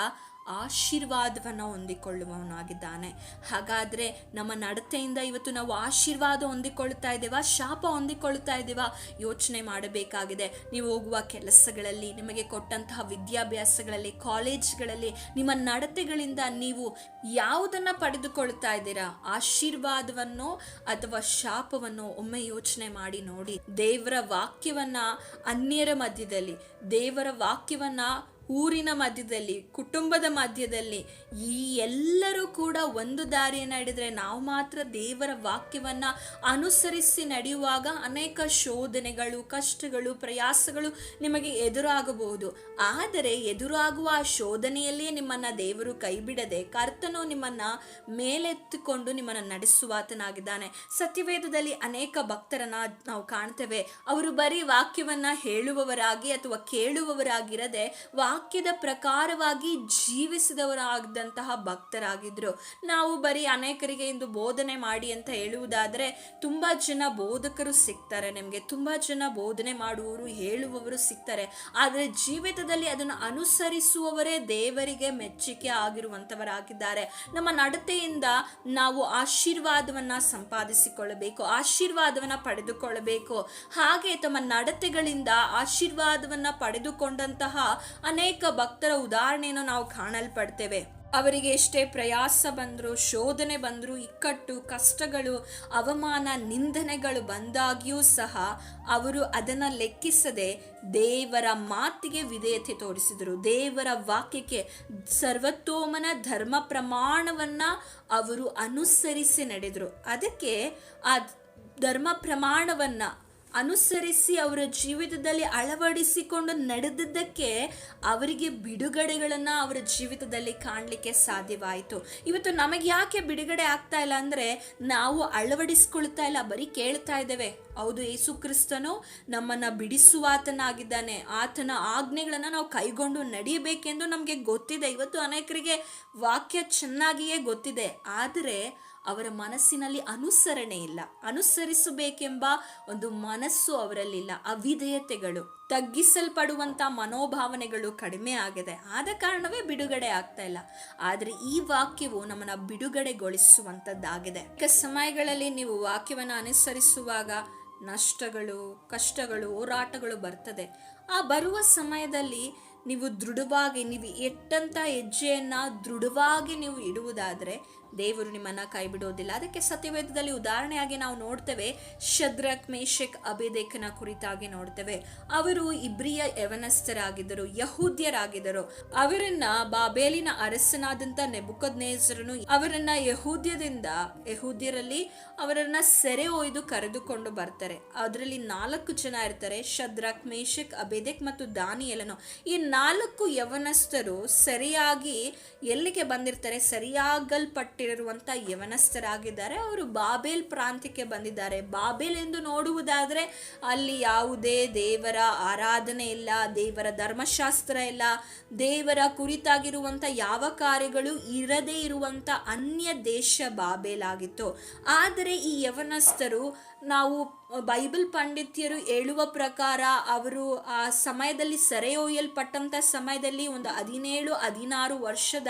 ಆಶೀರ್ವಾದವನ್ನು ಹೊಂದಿಕೊಳ್ಳುವವನಾಗಿದ್ದಾನೆ. ಹಾಗಾದರೆ ನಮ್ಮ ನಡತೆಯಿಂದ ಇವತ್ತು ನಾವು ಆಶೀರ್ವಾದ ಹೊಂದಿಕೊಳ್ತಾ ಇದ್ದೇವಾ? ಶಾಪ ಹೊಂದಿಕೊಳ್ತಾ ಇದ್ದೇವಾ? ಯೋಚನೆ ಮಾಡಬೇಕಾಗಿದೆ. ನೀವು ಹೋಗುವ ಕೆಲಸಗಳಲ್ಲಿ, ನಿಮಗೆ ಕೊಟ್ಟಂತಹ ವಿದ್ಯಾಭ್ಯಾಸಗಳಲ್ಲಿ, ಕಾಲೇಜ್ಗಳಲ್ಲಿ, ನಿಮ್ಮ ನಡತೆಗಳಿಂದ ನೀವು ಯಾವುದನ್ನು ಪಡೆದುಕೊಳ್ತಾ ಇದ್ದೀರಾ? ಆಶೀರ್ವಾದವನ್ನು ಅಥವಾ ಶಾಪವನ್ನು ಒಮ್ಮೆ ಯೋಚನೆ ಮಾಡಿ ನೋಡಿ. ದೇವರ ವಾಕ್ಯವನ್ನು ಅನ್ಯರ ಮಧ್ಯದಲ್ಲಿ, ದೇವರ ವಾಕ್ಯವನ್ನ ಊರಿನ ಮಧ್ಯದಲ್ಲಿ, ಕುಟುಂಬದ ಮಧ್ಯದಲ್ಲಿ ಈ ಎಲ್ಲರೂ ಕೂಡ ಒಂದು ದಾರಿಯನ್ನು ಹಿಡಿದ್ರೆ ನಾವು ಮಾತ್ರ ದೇವರ ವಾಕ್ಯವನ್ನ ಅನುಸರಿಸಿ ನಡೆಯುವಾಗ ಅನೇಕ ಶೋಧನೆಗಳು, ಕಷ್ಟಗಳು, ಪ್ರಯಾಸಗಳು ನಿಮಗೆ ಎದುರಾಗಬಹುದು. ಆದರೆ ಎದುರಾಗುವ ಆ ಶೋಧನೆಯಲ್ಲಿಯೇ ನಿಮ್ಮನ್ನ ದೇವರು ಕೈಬಿಡದೆ ಕರ್ತನು ನಿಮ್ಮನ್ನ ಮೇಲೆತ್ತುಕೊಂಡು ನಿಮ್ಮನ್ನ ನಡೆಸುವಾತನಾಗಿದ್ದಾನೆ. ಸತ್ಯವೇದದಲ್ಲಿ ಅನೇಕ ಭಕ್ತರನ್ನ ನಾವು ಕಾಣ್ತೇವೆ. ಅವರು ಬರೀ ವಾಕ್ಯವನ್ನ ಹೇಳುವವರಾಗಿ ಅಥವಾ ಕೇಳುವವರಾಗಿರದೆ ವಾಕ್ಯದ ಪ್ರಕಾರವಾಗಿ ಜೀವಿಸಿದವರಾದಂತಹ ಭಕ್ತರಾಗಿದ್ರು. ನಾವು ಬರೀ ಅನೇಕರಿಗೆ ಇಂದು ಬೋಧನೆ ಮಾಡಿ ಅಂತ ಹೇಳುವುದಾದರೆ ತುಂಬಾ ಜನ ಬೋಧಕರು ಸಿಗ್ತಾರೆ ನಿಮಗೆ. ತುಂಬಾ ಜನ ಬೋಧನೆ ಮಾಡುವವರು, ಹೇಳುವವರು ಸಿಗ್ತಾರೆ. ಆದರೆ ಜೀವಿತದಲ್ಲಿ ಅದನ್ನು ಅನುಸರಿಸುವವರೇ ದೇವರಿಗೆ ಮೆಚ್ಚುಗೆ ಆಗಿರುವಂಥವರಾಗಿದ್ದಾರೆ ನಮ್ಮ ನಡತೆಯಿಂದ ನಾವು ಆಶೀರ್ವಾದವನ್ನ ಸಂಪಾದಿಸಿಕೊಳ್ಳಬೇಕು, ಆಶೀರ್ವಾದವನ್ನ ಪಡೆದುಕೊಳ್ಳಬೇಕು. ಹಾಗೆ ತಮ್ಮ ನಡತೆಗಳಿಂದ ಆಶೀರ್ವಾದವನ್ನು ಪಡೆದುಕೊಂಡಂತಹ ಅನೇಕ ಭಕ್ತರ ಉದಾಹರಣೆಯನ್ನು ನಾವು ಕಾಣಲ್ಪಡ್ತೇವೆ. ಅವರಿಗೆ ಎಷ್ಟೇ ಪ್ರಯಾಸ ಬಂದರೂ, ಶೋಧನೆ ಬಂದರೂ, ಇಕ್ಕಟ್ಟು, ಕಷ್ಟಗಳು, ಅವಮಾನ, ನಿಂದನೆಗಳು ಬಂದಾಗಿಯೂ ಸಹ ಅವರು ಅದನ್ನು ಲೆಕ್ಕಿಸದೆ ದೇವರ ಮಾತಿಗೆ ವಿಧೇಯತೆ ತೋರಿಸಿದರು. ದೇವರ ವಾಕ್ಯಕ್ಕೆ ಸರ್ವತೋಮನ ಧರ್ಮ ಪ್ರಮಾಣವನ್ನು ಅವರು ಅನುಸರಿಸಿ ನಡೆದರು. ಅದಕ್ಕೆ ಆ ಧರ್ಮ ಪ್ರಮಾಣವನ್ನ ಅನುಸರಿಸಿ ಅವರ ಜೀವಿತದಲ್ಲಿ ಅಳವಡಿಸಿಕೊಂಡು ನಡೆದಿದ್ದಕ್ಕೆ ಅವರಿಗೆ ಬಿಡುಗಡೆಗಳನ್ನು ಅವರ ಜೀವಿತದಲ್ಲಿ ಕಾಣಲಿಕ್ಕೆ ಸಾಧ್ಯವಾಯಿತು. ಇವತ್ತು ನಮಗೆ ಯಾಕೆ ಬಿಡುಗಡೆ ಆಗ್ತಾ ಇಲ್ಲ ಅಂದರೆ ನಾವು ಅಳವಡಿಸ್ಕೊಳ್ತಾ ಇಲ್ಲ, ಬರೀ ಕೇಳ್ತಾ ಇದ್ದೇವೆ, ಹೌದು ಯೇಸು ಕ್ರಿಸ್ತನು ನಮ್ಮನ್ನ ಬಿಡಿಸುವಾತನಾಗಿದ್ದಾನೆ ಆತನ ಆಜ್ಞೆಗಳನ್ನು ನಾವು ಕೈಗೊಂಡು ನಡೆಯಬೇಕೆಂದು ನಮಗೆ ಗೊತ್ತಿದೆ. ಇವತ್ತು ಅನೇಕರಿಗೆ ವಾಕ್ಯ ಚೆನ್ನಾಗಿಯೇ ಗೊತ್ತಿದೆ, ಆದರೆ ಅವರ ಮನಸ್ಸಿನಲ್ಲಿ ಅನುಸರಣೆ ಇಲ್ಲ. ಅನುಸರಿಸಬೇಕೆಂಬ ಒಂದು ಮನಸ್ಸು ಅವರಲ್ಲಿಲ್ಲ. ಅವಿಧೇಯತೆಗಳು, ತಗ್ಗಿಸಲ್ಪಡುವಂತ ಮನೋಭಾವನೆಗಳು ಕಡಿಮೆ ಆಗಿದೆ. ಆದ ಕಾರಣವೇ ಬಿಡುಗಡೆ ಆಗ್ತಾ ಇಲ್ಲ. ಆದರೆ ಈ ವಾಕ್ಯವು ನಮ್ಮನ್ನ ಬಿಡುಗಡೆಗೊಳಿಸುವಂತದ್ದಾಗಿದೆ. ಸಮಯಗಳಲ್ಲಿ ನೀವು ವಾಕ್ಯವನ್ನು ಅನುಸರಿಸುವಾಗ ನಷ್ಟಗಳು, ಕಷ್ಟಗಳು, ಹೋರಾಟಗಳು ಬರ್ತದೆ. ಆ ಬರುವ ಸಮಯದಲ್ಲಿ ನೀವು ದೃಢವಾಗಿ, ನೀವು ಎಟ್ಟಂಥ ಹೆಜ್ಜೆಯನ್ನು ದೃಢವಾಗಿ ನೀವು ಇಡುವುದಾದರೆ ದೇವರು ನಿಮ್ಮನ್ನ ಕೈ ಬಿಡೋದಿಲ್ಲ ಅದಕ್ಕೆ ಸತ್ಯವೇದದಲ್ಲಿ ಉದಾಹರಣೆಯಾಗಿ ನಾವು ನೋಡ್ತೇವೆ, ಶದ್ರಕ್ ಮೇಷಕ್ ಅಭಿದೇಕನ ಕುರಿತಾಗಿ ನೋಡ್ತೇವೆ. ಅವರು ಇಬ್ರಿಯ ಯವನಸ್ಥರಾಗಿದ್ದರು, ಯಹೂದ್ಯರಾಗಿದ್ದರು. ಅವರನ್ನ ಬಾಬೇಲಿನ ಅರಸನಾದಂತ ನೆಬುಕದ್ನೇಸರನು ಅವರನ್ನ ಯಹೂದ್ಯದಿಂದ, ಯಹೂದ್ಯರಲ್ಲಿ ಅವರನ್ನ ಸೆರೆ ಒಯ್ದು ಕರೆದುಕೊಂಡು ಬರ್ತಾರೆ. ಅದರಲ್ಲಿ ನಾಲ್ಕು ಜನ ಇರ್ತಾರೆ, ಶದ್ರಕ್ ಮೇಷಕ್ ಅಬೇದೆಕ್ ಮತ್ತು ದಾನಿಯಲನು. ಈ ನಾಲ್ಕು ಯವನಸ್ಥರು ಸರಿಯಾಗಿ ಎಲ್ಲಿಗೆ ಬಂದಿರ್ತಾರೆ? ಸರಿಯಾಗಲ್ಪಟ್ಟಿರುವಂತ ಯವನಸ್ಥರಾಗಿದ್ದಾರೆ. ಅವರು ಬಾಬೇಲ್ ಪ್ರಾಂತ್ಯಕ್ಕೆ ಬಂದಿದ್ದಾರೆ. ಬಾಬೇಲ್ ಎಂದು ನೋಡುವುದಾದರೆ ಅಲ್ಲಿ ಯಾವುದೇ ದೇವರ ಆರಾಧನೆ ಇಲ್ಲ, ದೇವರ ಧರ್ಮಶಾಸ್ತ್ರ ಇಲ್ಲ, ದೇವರ ಕುರಿತಾಗಿರುವಂಥ ಯಾವ ಕಾರ್ಯಗಳು ಇರದೇ ಇರುವಂಥ ಅನ್ಯ ದೇಶ ಬಾಬೇಲ್ ಆಗಿತ್ತು. ಆದರೆ ಈ ಯವನಸ್ಥರು ನಾವು ಬೈಬಲ್ ಪಂಡಿತ್ಯರು ಹೇಳುವ ಪ್ರಕಾರ ಅವರು ಆ ಸಮಯದಲ್ಲಿ ಸೆರೆ ಒಯ್ಯಲ್ಪಟ್ಟಂತ ಸಮಯದಲ್ಲಿ ಒಂದು ಹದಿನೇಳು, ಹದಿನಾರು ವರ್ಷದ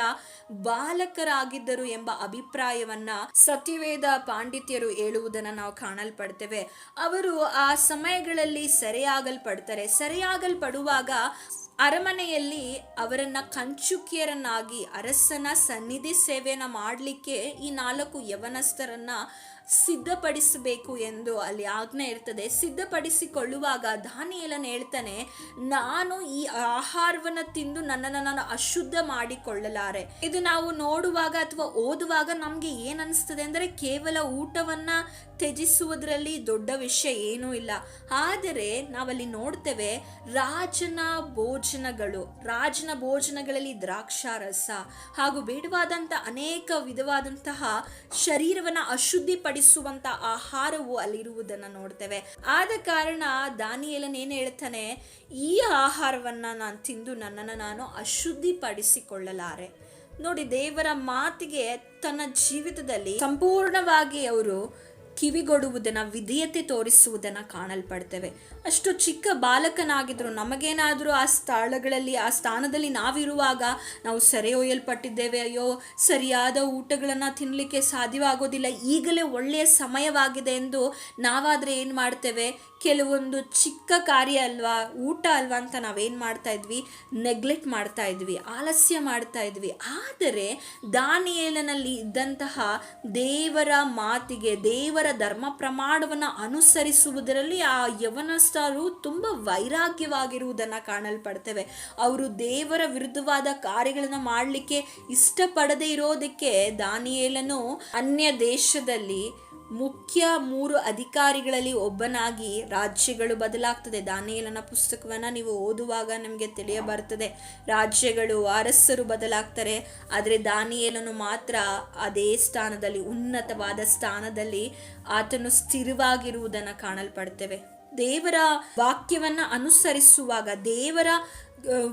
ಬಾಲಕರಾಗಿದ್ದರು ಎಂಬ ಅಭಿಪ್ರಾಯವನ್ನ ಸತ್ಯವೇದ ಪಾಂಡಿತ್ಯರು ಹೇಳುವುದನ್ನು ನಾವು ಕಾಣಲ್ಪಡ್ತೇವೆ. ಅವರು ಆ ಸಮಯಗಳಲ್ಲಿ ಸೆರೆಯಾಗಲ್ಪಡ್ತಾರೆ. ಸೆರೆಯಾಗಲ್ಪಡುವಾಗ ಅರಮನೆಯಲ್ಲಿ ಅವರನ್ನ ಕಂಚುಕಿಯರನ್ನಾಗಿ ಅರಸನ ಸನ್ನಿಧಿ ಸೇವೆಯನ್ನ ಮಾಡಲಿಕ್ಕೆ ಈ ನಾಲ್ಕು ಯವನಸ್ಥರನ್ನ ಸಿದ್ಧಪಡಿಸಬೇಕು ಎಂದು ಅಲ್ಲಿ ಆಜ್ಞೆ ಇರ್ತದೆ. ಸಿದ್ಧಪಡಿಸಿಕೊಳ್ಳುವಾಗ ದಾನಿಯೇಲನ್ ಹೇಳ್ತಾನೆ, ನಾನು ಈ ಆಹಾರವನ್ನು ತಿಂದು ನನ್ನನ್ನು ನಾನು ಅಶುದ್ಧ ಮಾಡಿಕೊಳ್ಳಲಾರೆ. ಇದು ನಾವು ನೋಡುವಾಗ ಅಥವಾ ಓದುವಾಗ ನಮಗೆ ಏನು ಅನಿಸ್ತದೆ ಅಂದರೆ ಕೇವಲ ಊಟವನ್ನ ತ್ಯಜಿಸುವುದರಲ್ಲಿ ದೊಡ್ಡ ವಿಷಯ ಏನೂ ಇಲ್ಲ. ಆದರೆ ನಾವಲ್ಲಿ ನೋಡ್ತೇವೆ ರಾಜನ ಭೋಜನಗಳು, ರಾಜನ ಭೋಜನಗಳಲ್ಲಿ ದ್ರಾಕ್ಷಾರಸ ಹಾಗೂ ಬೇಡವಾದಂಥ ಅನೇಕ ವಿಧವಾದಂತಹ ಶರೀರವನ್ನು ಅಶುದ್ಧಿಪಡಿಸುವಂಥ ಆಹಾರವು ಅಲ್ಲಿರುವುದನ್ನ ನೋಡ್ತೇವೆ. ಆದ ಕಾರಣ ದಾನಿಯೇಲನ್ ಏನು ಹೇಳ್ತಾನೆ, ಈ ಆಹಾರವನ್ನ ನಾನು ತಿಂದು ನನ್ನನ್ನು ನಾನು ಅಶುದ್ಧಿಪಡಿಸಿಕೊಳ್ಳಲಾರೆ. ನೋಡಿ ದೇವರ ಮಾತಿಗೆ ತನ್ನ ಜೀವಿತದಲ್ಲಿ ಸಂಪೂರ್ಣವಾಗಿ ಅವರು ಕಿವಿಗೊಡುವುದನ್ನ, ವಿಧೇಯತೆ ತೋರಿಸುವುದನ್ನು ಕಾಣಲ್ಪಡ್ತೇವೆ. ಅಷ್ಟು ಚಿಕ್ಕ ಬಾಲಕನಾಗಿದ್ರು, ನಮಗೇನಾದರೂ ಆ ಸ್ಥಳಗಳಲ್ಲಿ, ಆ ಸ್ಥಾನದಲ್ಲಿ ನಾವಿರುವಾಗ ನಾವು ಸೆರೆ ಒಯ್ಯಲ್ಪಟ್ಟಿದ್ದೇವೆ. ಅಯ್ಯೋ, ಸರಿಯಾದ ಊಟಗಳನ್ನು ತಿನ್ನಲಿಕ್ಕೆ ಸಾಧ್ಯವಾಗೋದಿಲ್ಲ. ಈಗಲೇ ಒಳ್ಳೆಯ ಸಮಯವಾಗಿದೆ ಎಂದು ನಾವಾದರೆ ಏನು ಮಾಡ್ತೇವೆ? ಕೆಲವೊಂದು ಚಿಕ್ಕ ಕಾರ್ಯ ಅಲ್ವಾ, ಊಟ ಅಲ್ವಾ ಅಂತ ನಾವೇನು ಮಾಡ್ತಾ ಇದ್ವಿ? ನೆಗ್ಲೆಕ್ಟ್ ಮಾಡ್ತಾ ಇದ್ವಿ, ಆಲಸ್ಯ ಮಾಡ್ತಾ ಇದ್ವಿ. ಆದರೆ ದಾನಿಯೇಲನಲ್ಲಿ ಇದ್ದಂತಹ ದೇವರ ಮಾತಿಗೆ, ದೇವರ ಧರ್ಮ ಪ್ರಮಾಣವನ್ನು ಅನುಸರಿಸುವುದರಲ್ಲಿ ಆ ಯವನಸ್ಥರು ತುಂಬ ವೈರಾಗ್ಯವಾಗಿರುವುದನ್ನು ಕಾಣಲ್ಪಡ್ತೇವೆ. ಅವರು ದೇವರ ವಿರುದ್ಧವಾದ ಕಾರ್ಯಗಳನ್ನು ಮಾಡಲಿಕ್ಕೆ ಇಷ್ಟಪಡದೇ ಇರೋದಕ್ಕೆ ದಾನಿಯೇಲನು ಅನ್ಯ ದೇಶದಲ್ಲಿ ಮುಖ್ಯ ಮೂರು ಅಧಿಕಾರಿಗಳಲ್ಲಿ ಒಬ್ಬನಾಗಿ ರಾಜ್ಯಗಳು ಬದಲಾಗ್ತದೆ. ದಾನಿಯಲನ ಪುಸ್ತಕವನ್ನು ನೀವು ಓದುವಾಗ ನಿಮಗೆ ತಿಳಿಯ ಬರ್ತದೆ ರಾಜ್ಯಗಳು ಅರಸರು ಬದಲಾಗ್ತಾರೆ. ಆದರೆ ದಾನಿಯೇಲನು ಮಾತ್ರ ಅದೇ ಸ್ಥಾನದಲ್ಲಿ, ಉನ್ನತವಾದ ಸ್ಥಾನದಲ್ಲಿ ಆತನು ಸ್ಥಿರವಾಗಿರುವುದನ್ನು ಕಾಣಲ್ಪಡ್ತೇವೆ. ದೇವರ ವಾಕ್ಯವನ್ನು ಅನುಸರಿಸುವಾಗ ದೇವರ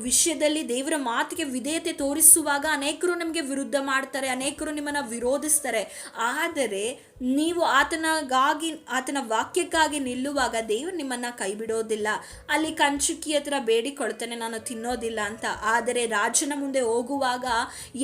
ವಿಷಯದಲ್ಲಿ ದೇವರ ಮಾತಿಗೆ ವಿಧೇಯತೆ ತೋರಿಸುವಾಗ ಅನೇಕರು ನಿಮಗೆ ವಿರುದ್ಧ ಮಾಡ್ತಾರೆ, ಅನೇಕರು ನಿಮ್ಮನ್ನು ವಿರೋಧಿಸ್ತಾರೆ. ಆದರೆ ನೀವು ಆತನಗಾಗಿ, ಆತನ ವಾಕ್ಯಕ್ಕಾಗಿ ನಿಲ್ಲುವಾಗ ದೇವರು ನಿಮ್ಮನ್ನು ಕೈ ಬಿಡೋದಿಲ್ಲ ಅಲ್ಲಿ ಕಂಚುಕಿ ಹತ್ರ ಬೇಡಿಕೊಳ್ತಾನೆ, ನಾನು ತಿನ್ನೋದಿಲ್ಲ ಅಂತ. ಆದರೆ ರಾಜನ ಮುಂದೆ ಹೋಗುವಾಗ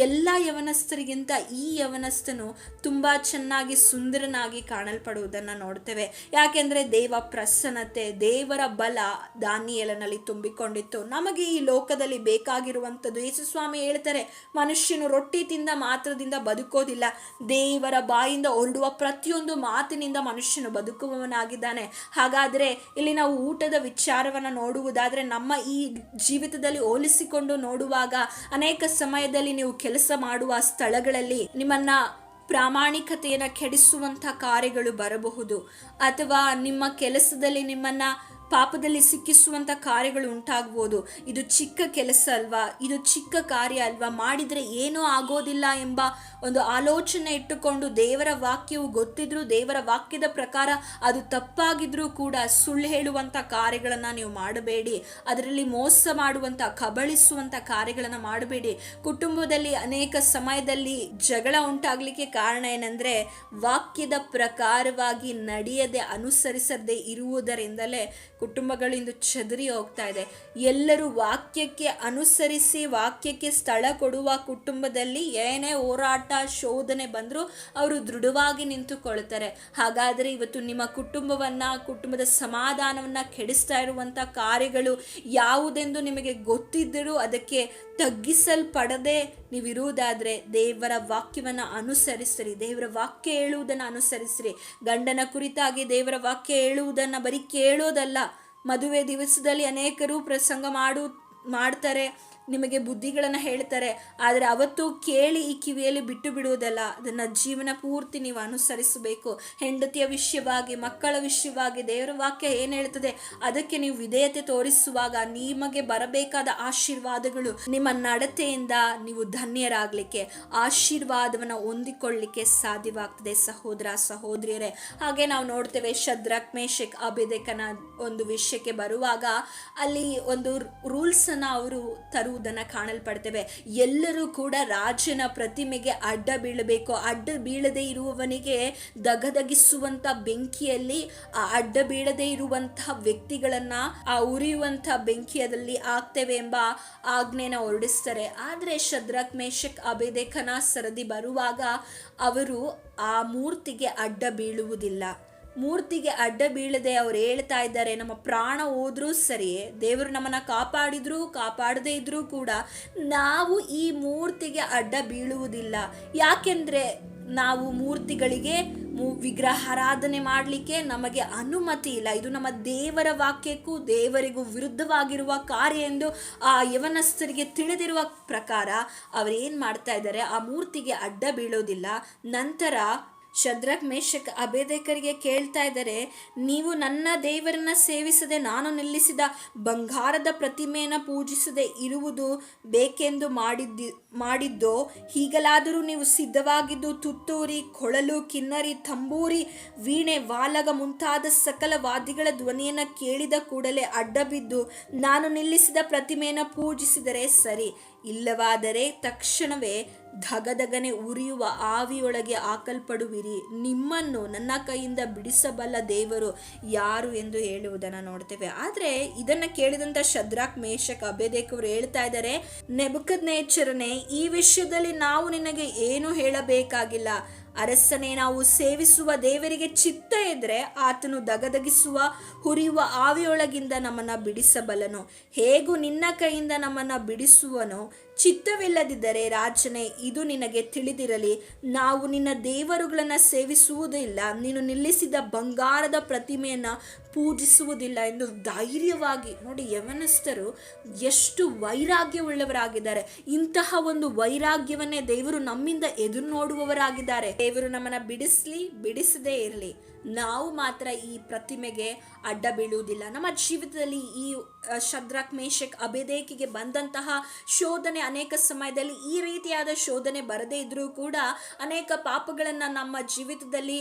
ಎಲ್ಲ ಯವನಸ್ಥರಿಗಿಂತ ಈ ಯವನಸ್ಥನು ತುಂಬ ಚೆನ್ನಾಗಿ ಸುಂದರನಾಗಿ ಕಾಣಲ್ಪಡುವುದನ್ನು ನೋಡ್ತೇವೆ. ಯಾಕೆಂದರೆ ದೇವ ಪ್ರಸನ್ನತೆ, ದೇವರ ಬಲ ದಾನಿಯಲನಲ್ಲಿ ತುಂಬಿಕೊಂಡಿತ್ತು. ನಮಗೆ ಈ ಲೋಕದಲ್ಲಿ ಬೇಕಾಗಿರುವಂಥದ್ದು. ಯೇಸುಸ್ವಾಮಿ ಹೇಳ್ತಾರೆ, ಮನುಷ್ಯನು ರೊಟ್ಟಿ ತಿಂದ ಮಾತ್ರದಿಂದ ಬದುಕೋದಿಲ್ಲ. ದೇವರ ಬಾಯಿಂದ ಹೊರಡುವ ಪ್ರತಿಯೊಂದು ಮಾತಿನಿಂದ ಮನುಷ್ಯನು ಬದುಕುವವನಾಗಿದ್ದಾನೆ. ಹಾಗಾದರೆ ಇಲ್ಲಿ ನಾವು ಊಟದ ವಿಚಾರವನ್ನು ನೋಡುವುದಾದರೆ, ನಮ್ಮ ಈ ಜೀವಿತದಲ್ಲಿ ಹೋಲಿಸಿಕೊಂಡು ನೋಡುವಾಗ ಅನೇಕ ಸಮಯದಲ್ಲಿ ನೀವು ಕೆಲಸ ಮಾಡುವ ಸ್ಥಳಗಳಲ್ಲಿ ನಿಮ್ಮನ್ನ ಪ್ರಾಮಾಣಿಕತೆಯನ್ನು ಕೆಡಿಸುವಂಥ ಕಾರ್ಯಗಳು ಬರಬಹುದು. ಅಥವಾ ನಿಮ್ಮ ಕೆಲಸದಲ್ಲಿ ನಿಮ್ಮನ್ನ ಪಾಪದಲ್ಲಿ ಸಿಕ್ಕಿಸುವಂಥ ಕಾರ್ಯಗಳು ಉಂಟಾಗ್ಬೋದು. ಇದು ಚಿಕ್ಕ ಕೆಲಸ ಅಲ್ವಾ? ಇದು ಚಿಕ್ಕ ಕಾರ್ಯ ಅಲ್ವಾ? ಮಾಡಿದರೆ ಏನೂ ಆಗೋದಿಲ್ಲ ಎಂಬ ಒಂದು ಆಲೋಚನೆ ಇಟ್ಟುಕೊಂಡು ದೇವರ ವಾಕ್ಯವು ಗೊತ್ತಿದ್ರೂ ದೇವರ ವಾಕ್ಯದ ಪ್ರಕಾರ ಅದು ತಪ್ಪಾಗಿದ್ರೂ ಕೂಡ ಸುಳ್ಳು ಹೇಳುವಂಥ ಕಾರ್ಯಗಳನ್ನು ನೀವು ಮಾಡಬೇಡಿ. ಅದರಲ್ಲಿ ಮೋಸ ಮಾಡುವಂಥ, ಕಬಳಿಸುವಂಥ ಕಾರ್ಯಗಳನ್ನು ಮಾಡಬೇಡಿ. ಕುಟುಂಬದಲ್ಲಿ ಅನೇಕ ಸಮಯದಲ್ಲಿ ಜಗಳ ಉಂಟಾಗಲಿಕ್ಕೆ ಕಾರಣ ಏನಂದರೆ ವಾಕ್ಯದ ಪ್ರಕಾರವಾಗಿ ನಡೆಯದೆ ಅನುಸರಿಸದೆ ಇರುವುದರಿಂದಲೇ ಕುಟುಂಬಗಳಿಂದ ಚದರಿ ಹೋಗ್ತಾ ಇದೆ. ಎಲ್ಲರೂ ವಾಕ್ಯಕ್ಕೆ ಅನುಸರಿಸಿ ವಾಕ್ಯಕ್ಕೆ ಸ್ಥಳ ಕೊಡುವ ಕುಟುಂಬದಲ್ಲಿ ಏನೇ ಹೋರಾಟ ಶೋಧನೆ ಬಂದರೂ ಅವರು ದೃಢವಾಗಿ ನಿಂತುಕೊಳ್ತಾರೆ. ಹಾಗಾದರೆ ಇವತ್ತು ನಿಮ್ಮ ಕುಟುಂಬವನ್ನು, ಕುಟುಂಬದ ಸಮಾಧಾನವನ್ನು ಕೆಡಿಸ್ತಾ ಇರುವಂಥ ಕಾರ್ಯಗಳು ಯಾವುದೆಂದು ನಿಮಗೆ ಗೊತ್ತಿದ್ದರೂ ಅದಕ್ಕೆ ತಗ್ಗಿಸಲ್ಪಡದೆ ನೀವಿರುವುದಾದರೆ ದೇವರ ವಾಕ್ಯವನ್ನು ಅನುಸರಿಸಿರಿ ದೇವರ ವಾಕ್ಯ ಹೇಳುವುದನ್ನು ಅನುಸರಿಸಿರಿ ಗಂಡನ ಕುರಿತಾಗಿ ದೇವರ ವಾಕ್ಯ ಹೇಳುವುದನ್ನು ಬರೀ ಕೇಳೋದಲ್ಲ. ಮದುವೆ ದಿವಸದಲ್ಲಿ ಅನೇಕರು ಪ್ರಸಂಗ ಮಾಡು, ಮಾಡ್ತಾರೆ. ನಿಮಗೆ ಬುದ್ಧಿಗಳನ್ನು ಹೇಳ್ತಾರೆ, ಆದರೆ ಅವತ್ತು ಕೇಳಿ ಈ ಕಿವಿಯಲ್ಲಿ ಬಿಟ್ಟು ಬಿಡುವುದಲ್ಲ. ಅದನ್ನು ಜೀವನ ಪೂರ್ತಿ ನೀವು ಅನುಸರಿಸಬೇಕು. ಹೆಂಡತಿಯ ವಿಷಯವಾಗಿ, ಮಕ್ಕಳ ವಿಷಯವಾಗಿ, ದೇವರ ವಾಕ್ಯ ಏನು ಹೇಳ್ತದೆ, ಅದಕ್ಕೆ ನೀವು ವಿಧೇಯತೆ ತೋರಿಸುವಾಗ ನಿಮಗೆ ಬರಬೇಕಾದ ಆಶೀರ್ವಾದಗಳು ನಿಮ್ಮ ನಡತೆಯಿಂದ ನೀವು ಧನ್ಯರಾಗಲಿಕ್ಕೆ, ಆಶೀರ್ವಾದವನ್ನು ಹೊಂದಿಕೊಳ್ಳಲಿಕ್ಕೆ ಸಾಧ್ಯವಾಗ್ತದೆ. ಸಹೋದರ, ಸಹೋದರಿಯರೇ, ಹಾಗೆ ನಾವು ನೋಡ್ತೇವೆ ಶದ್ರಕ್ ಮೇಷಕ್ ಅಭಿದೇಕನ ಒಂದು ವಿಷಯಕ್ಕೆ ಬರುವಾಗ ಅಲ್ಲಿ ಒಂದು ರೂಲ್ಸನ್ನು ಅವರು ತರುವುದನ್ನು ಕಾಣಲ್ಪಡ್ತೇವೆ. ಎಲ್ಲರೂ ಕೂಡ ರಾಜನ ಪ್ರತಿಮೆಗೆ ಅಡ್ಡ ಬೀಳಬೇಕು. ಅಡ್ಡ ಬೀಳದೇ ಇರುವವನಿಗೆ ದಗದಗಿಸುವಂಥ ಬೆಂಕಿಯಲ್ಲಿ, ಆ ಅಡ್ಡ ಬೀಳದೇ ಇರುವಂತಹ ವ್ಯಕ್ತಿಗಳನ್ನ ಆ ಉರಿಯುವಂಥ ಬೆಂಕಿಯಲ್ಲಿ ಆಗ್ತೇವೆ ಎಂಬ ಆಜ್ಞೆನ ಹೊರಡಿಸ್ತಾರೆ. ಆದರೆ ಶದ್ರಕ್ ಮೇಷಕ್ ಅಭಿದೇಖನ ಸರದಿ ಬರುವಾಗ ಅವರು ಆ ಮೂರ್ತಿಗೆ ಅಡ್ಡ ಬೀಳುವುದಿಲ್ಲ. ಮೂರ್ತಿಗೆ ಅಡ್ಡ ಬೀಳದೆ ಅವ್ರು ಹೇಳ್ತಾ ಇದ್ದಾರೆ, ನಮ್ಮ ಪ್ರಾಣ ಹೋದ್ರೂ ಸರಿ, ದೇವರು ನಮ್ಮನ್ನ ಕಾಪಾಡಿದ್ರು, ಕಾಪಾಡದೇ ಇದ್ರೂ ಕೂಡ ನಾವು ಈ ಮೂರ್ತಿಗೆ ಅಡ್ಡ ಬೀಳುವುದಿಲ್ಲ. ಯಾಕೆಂದ್ರೆ ನಾವು ಮೂರ್ತಿಗಳಿಗೆ ವಿಗ್ರಹಾರಾಧನೆ ಮಾಡಲಿಕ್ಕೆ ನಮಗೆ ಅನುಮತಿ ಇಲ್ಲ. ಇದು ನಮ್ಮ ದೇವರ ವಾಕ್ಯಕ್ಕೂ ದೇವರಿಗೂ ವಿರುದ್ಧವಾಗಿರುವ ಕಾರ್ಯ ಎಂದು ಆ ಯವನಸ್ಥರಿಗೆ ತಿಳಿದಿರುವ ಪ್ರಕಾರ ಅವರೇನು ಮಾಡ್ತಾ ಇದ್ದಾರೆ, ಆ ಮೂರ್ತಿಗೆ ಅಡ್ಡ ಬೀಳೋದಿಲ್ಲ. ನಂತರ ಶದ್ರಕ್ ಮೇಷಕ್ ಅಬೇದೇಕರಿಗೆ ಕೇಳ್ತಾ ಇದ್ದಾರೆ, ನೀವು ನನ್ನ ದೇವರನ್ನ ಸೇವಿಸದೆ ನಾನು ನಿಲ್ಲಿಸಿದ ಬಂಗಾರದ ಪ್ರತಿಮೆಯನ್ನು ಪೂಜಿಸದೆ ಇರುವುದು ಬೇಕೆಂದು ಮಾಡಿದ್ದಿ, ಮಾಡಿದ್ದೋ? ಹೀಗಲಾದರೂ ನೀವು ಸಿದ್ಧವಾಗಿದ್ದು ತುತ್ತೂರಿ, ಕೊಳಲು, ಕಿನ್ನರಿ, ತಂಬೂರಿ, ವೀಣೆ, ವಾಲಗ ಮುಂತಾದ ಸಕಲ ವಾದಿಗಳ ಧ್ವನಿಯನ್ನು ಕೇಳಿದ ಕೂಡಲೇ ಅಡ್ಡಬಿದ್ದು, ನಾನು ನಿಲ್ಲಿಸಿದ ಪ್ರತಿಮೆಯನ್ನು ಪೂಜಿಸಿದರೆ ಸರಿ. ಇಲ್ಲವಾದರೆ ತಕ್ಷಣವೇ ಧಗಧಗನೆ ಉರಿಯುವ ಆವಿಯೊಳಗೆ ಹಾಕಲ್ಪಡುವಿರಿ. ನಿಮ್ಮನ್ನು ನನ್ನ ಕೈಯಿಂದ ಬಿಡಿಸಬಲ್ಲ ದೇವರು ಯಾರು ಎಂದು ಹೇಳುವುದನ್ನು ನೋಡ್ತೇವೆ. ಆದರೆ ಇದನ್ನು ಕೇಳಿದಂಥ ಶದ್ರಾಕ್ ಮೇಷಕ್ ಅಭೇದೇಕವರು ಹೇಳ್ತಾ ಇದ್ದಾರೆ ನೆಬಕದ್ ನೇಚರನೆ ಈ ವಿಷಯದಲ್ಲಿ ನಾವು ನಿನಗೆ ಏನು ಹೇಳಬೇಕಾಗಿಲ್ಲ. ಅರಸನೇ, ನಾವು ಸೇವಿಸುವ ದೇವರಿಗೆ ಚಿತ್ತ ಇದ್ರೆ ಆತನು ದಗದಗಿಸುವ, ಹುರಿಯುವ ಆವಿಯೊಳಗಿಂದ ನಮ್ಮನ್ನ ಬಿಡಿಸಬಲ್ಲನು. ಹೇಗೂ ನಿನ್ನ ಕೈಯಿಂದ ನಮ್ಮನ್ನ ಬಿಡಿಸುವನು ಚಿತ್ತವಿಲ್ಲದಿದ್ದರೆ ರಾಜನೇ, ಇದು ನಿನಗೆ ತಿಳಿದಿರಲಿ. ನಾವು ನಿನ್ನ ದೇವರುಗಳನ್ನು ಸೇವಿಸುವುದಿಲ್ಲ. ನೀನು ನಿಲ್ಲಿಸಿದ ಬಂಗಾರದ ಪ್ರತಿಮೆಯನ್ನು ಪೂಜಿಸುವುದಿಲ್ಲ ಎಂದು ಧೈರ್ಯವಾಗಿ, ನೋಡಿ ಯವನಸ್ಥರು ಎಷ್ಟು ವೈರಾಗ್ಯವುಳ್ಳವರಾಗಿದ್ದಾರೆ. ಇಂತಹ ಒಂದು ವೈರಾಗ್ಯವನ್ನೇ ದೇವರು ನಮ್ಮಿಂದ ಎದುರು ನೋಡುವವರಾಗಿದ್ದಾರೆ ದೇವರು ನಮ್ಮನ್ನು ಬಿಡಿಸಲಿ, ಬಿಡಿಸದೇ ಇರಲಿ. ನಾವು ಮಾತ್ರ ಈ ಪ್ರತಿಮೆಗೆ ಅಡ್ಡ ಬೀಳುವುದಿಲ್ಲ. ನಮ್ಮ ಜೀವಿತದಲ್ಲಿ ಈ ಶದ್ರಕ್ ಮೇಷಕ್ ಬಂದಂತಹ ಶೋಧನೆ ಅನೇಕ ಸಮಯದಲ್ಲಿ ಈ ರೀತಿಯಾದ ಶೋಧನೆ ಬರದೇ ಇದ್ರೂ ಕೂಡ ಅನೇಕ ಪಾಪಗಳನ್ನು ನಮ್ಮ ಜೀವಿತದಲ್ಲಿ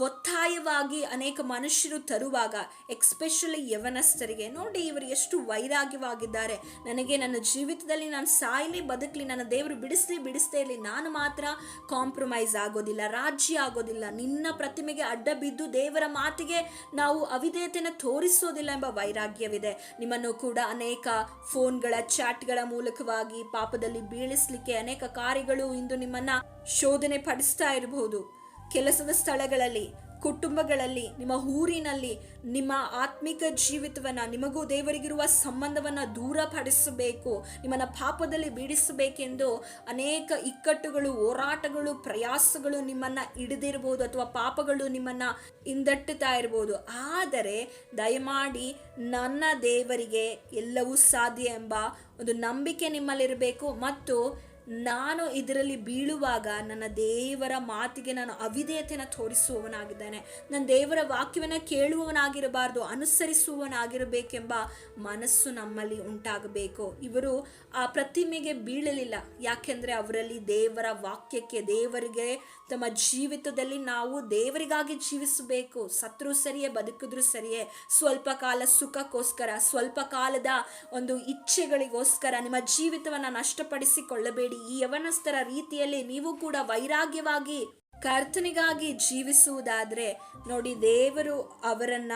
ಒತ್ತಾಯವಾಗಿ ಅನೇಕ ಮನುಷ್ಯರು ತರುವಾಗ ಎಕ್ಸ್ಪೆಷಲಿ ಯವನಸ್ಥರಿಗೆ, ನೋಡಿ ಇವರು ಎಷ್ಟು ವೈರಾಗ್ಯವಾಗಿದ್ದಾರೆ. ನನಗೆ ನನ್ನ ಜೀವಿತದಲ್ಲಿ ನಾನು ಸಾಯಲಿ ಬದುಕಲಿ, ನನ್ನ ದೇವರು ಬಿಡಿಸ್ಲಿ, ಬಿಡಿಸ್ದೇ ಇರಲಿ, ನಾನು ಮಾತ್ರ ಕಾಂಪ್ರಮೈಸ್ ಆಗೋದಿಲ್ಲ, ರಾಜ್ಯ ಆಗೋದಿಲ್ಲ. ನಿನ್ನ ಪ್ರತಿಮೆಗೆ ಅಡ್ಡ ಬಿದ್ದು ದೇವರ ಮಾತಿಗೆ ನಾವು ಅವಿಧೇಯತೆಯನ್ನು ತೋರಿಸೋದಿಲ್ಲ ಎಂಬ ವೈರಾಗ್ಯವಿದೆ. ನಿಮ್ಮನ್ನು ಕೂಡ ಅನೇಕ ಫೋನ್ಗಳ ಚಾಟ್ಗಳ ಮೂಲಕವಾಗಿ ಪಾಪದಲ್ಲಿ ಬೀಳಿಸ್ಲಿಕ್ಕೆ ಅನೇಕ ಕಾರ್ಯಗಳು ಇಂದು ನಿಮ್ಮನ್ನ ಶೋಧನೆ ಪಡಿಸ್ತಾ ಇರಬಹುದು. ಕೆಲಸದ ಸ್ಥಳಗಳಲ್ಲಿ, ಕುಟುಂಬಗಳಲ್ಲಿ, ನಿಮ್ಮ ಊರಿನಲ್ಲಿ, ನಿಮ್ಮ ಆತ್ಮಿಕ ಜೀವಿತವನ್ನ, ನಿಮಗೂ ದೇವರಿಗಿರುವ ಸಂಬಂಧವನ್ನ ದೂರಪಡಿಸಬೇಕು, ನಿಮ್ಮನ್ನು ಪಾಪದಲ್ಲಿ ಬೀಡಿಸಬೇಕೆಂದು ಅನೇಕ ಇಕ್ಕಟ್ಟುಗಳು, ಹೋರಾಟಗಳು, ಪ್ರಯಾಸಗಳು ನಿಮ್ಮನ್ನ ಹಿಡಿದಿರ್ಬೋದು ಅಥವಾ ಪಾಪಗಳು ನಿಮ್ಮನ್ನ ಹಿಂದಟ್ಟುತ್ತಾ ಇರ್ಬೋದು. ಆದರೆ ದಯಮಾಡಿ ನನ್ನ ದೇವರಿಗೆ ಎಲ್ಲವೂ ಸಾಧ್ಯ ಎಂಬ ಒಂದು ನಂಬಿಕೆ ನಿಮ್ಮಲ್ಲಿರಬೇಕು ಮತ್ತು ನಾನು ಇದರಲ್ಲಿ ಬೀಳುವಾಗ ನನ್ನ ದೇವರ ಮಾತಿಗೆ ನಾನು ಅವಿಧೇಯತೆಯನ್ನು ತೋರಿಸುವವನಾಗಿದ್ದಾನೆ. ನನ್ನ ದೇವರ ವಾಕ್ಯವನ್ನು ಕೇಳುವವನಾಗಿರಬಾರ್ದು, ಅನುಸರಿಸುವವನಾಗಿರಬೇಕೆಂಬ ಮನಸ್ಸು ನಮ್ಮಲ್ಲಿ ಉಂಟಾಗಬೇಕು. ಇವರು ಆ ಪ್ರತಿಮೆಗೆ ಬೀಳಲಿಲ್ಲ. ಯಾಕೆಂದರೆ ಅವರಲ್ಲಿ ದೇವರ ವಾಕ್ಯಕ್ಕೆ, ದೇವರಿಗೆ, ತಮ್ಮ ಜೀವಿತದಲ್ಲಿ ನಾವು ದೇವರಿಗಾಗಿ ಜೀವಿಸಬೇಕು. ಸತ್ರು ಸರಿಯೇ, ಬದುಕಿದ್ರು ಸರಿಯೇ. ಸ್ವಲ್ಪ ಕಾಲ ಸುಖಕ್ಕೋಸ್ಕರ, ಸ್ವಲ್ಪ ಕಾಲದ ಒಂದು ಇಚ್ಛೆಗಳಿಗೋಸ್ಕರ ನಿಮ್ಮ ಜೀವಿತವನ್ನು ನಷ್ಟಪಡಿಸಿಕೊಳ್ಳಬೇಡಿ. ಈ ಯವನಸ್ಥರ ರೀತಿಯಲ್ಲಿ ನೀವು ಕೂಡ ವೈರಾಗ್ಯವಾಗಿ ಕರ್ತನಿಗಾಗಿ ಜೀವಿಸುವುದಾದ್ರೆ ನೋಡಿ ದೇವರು ಅವರನ್ನ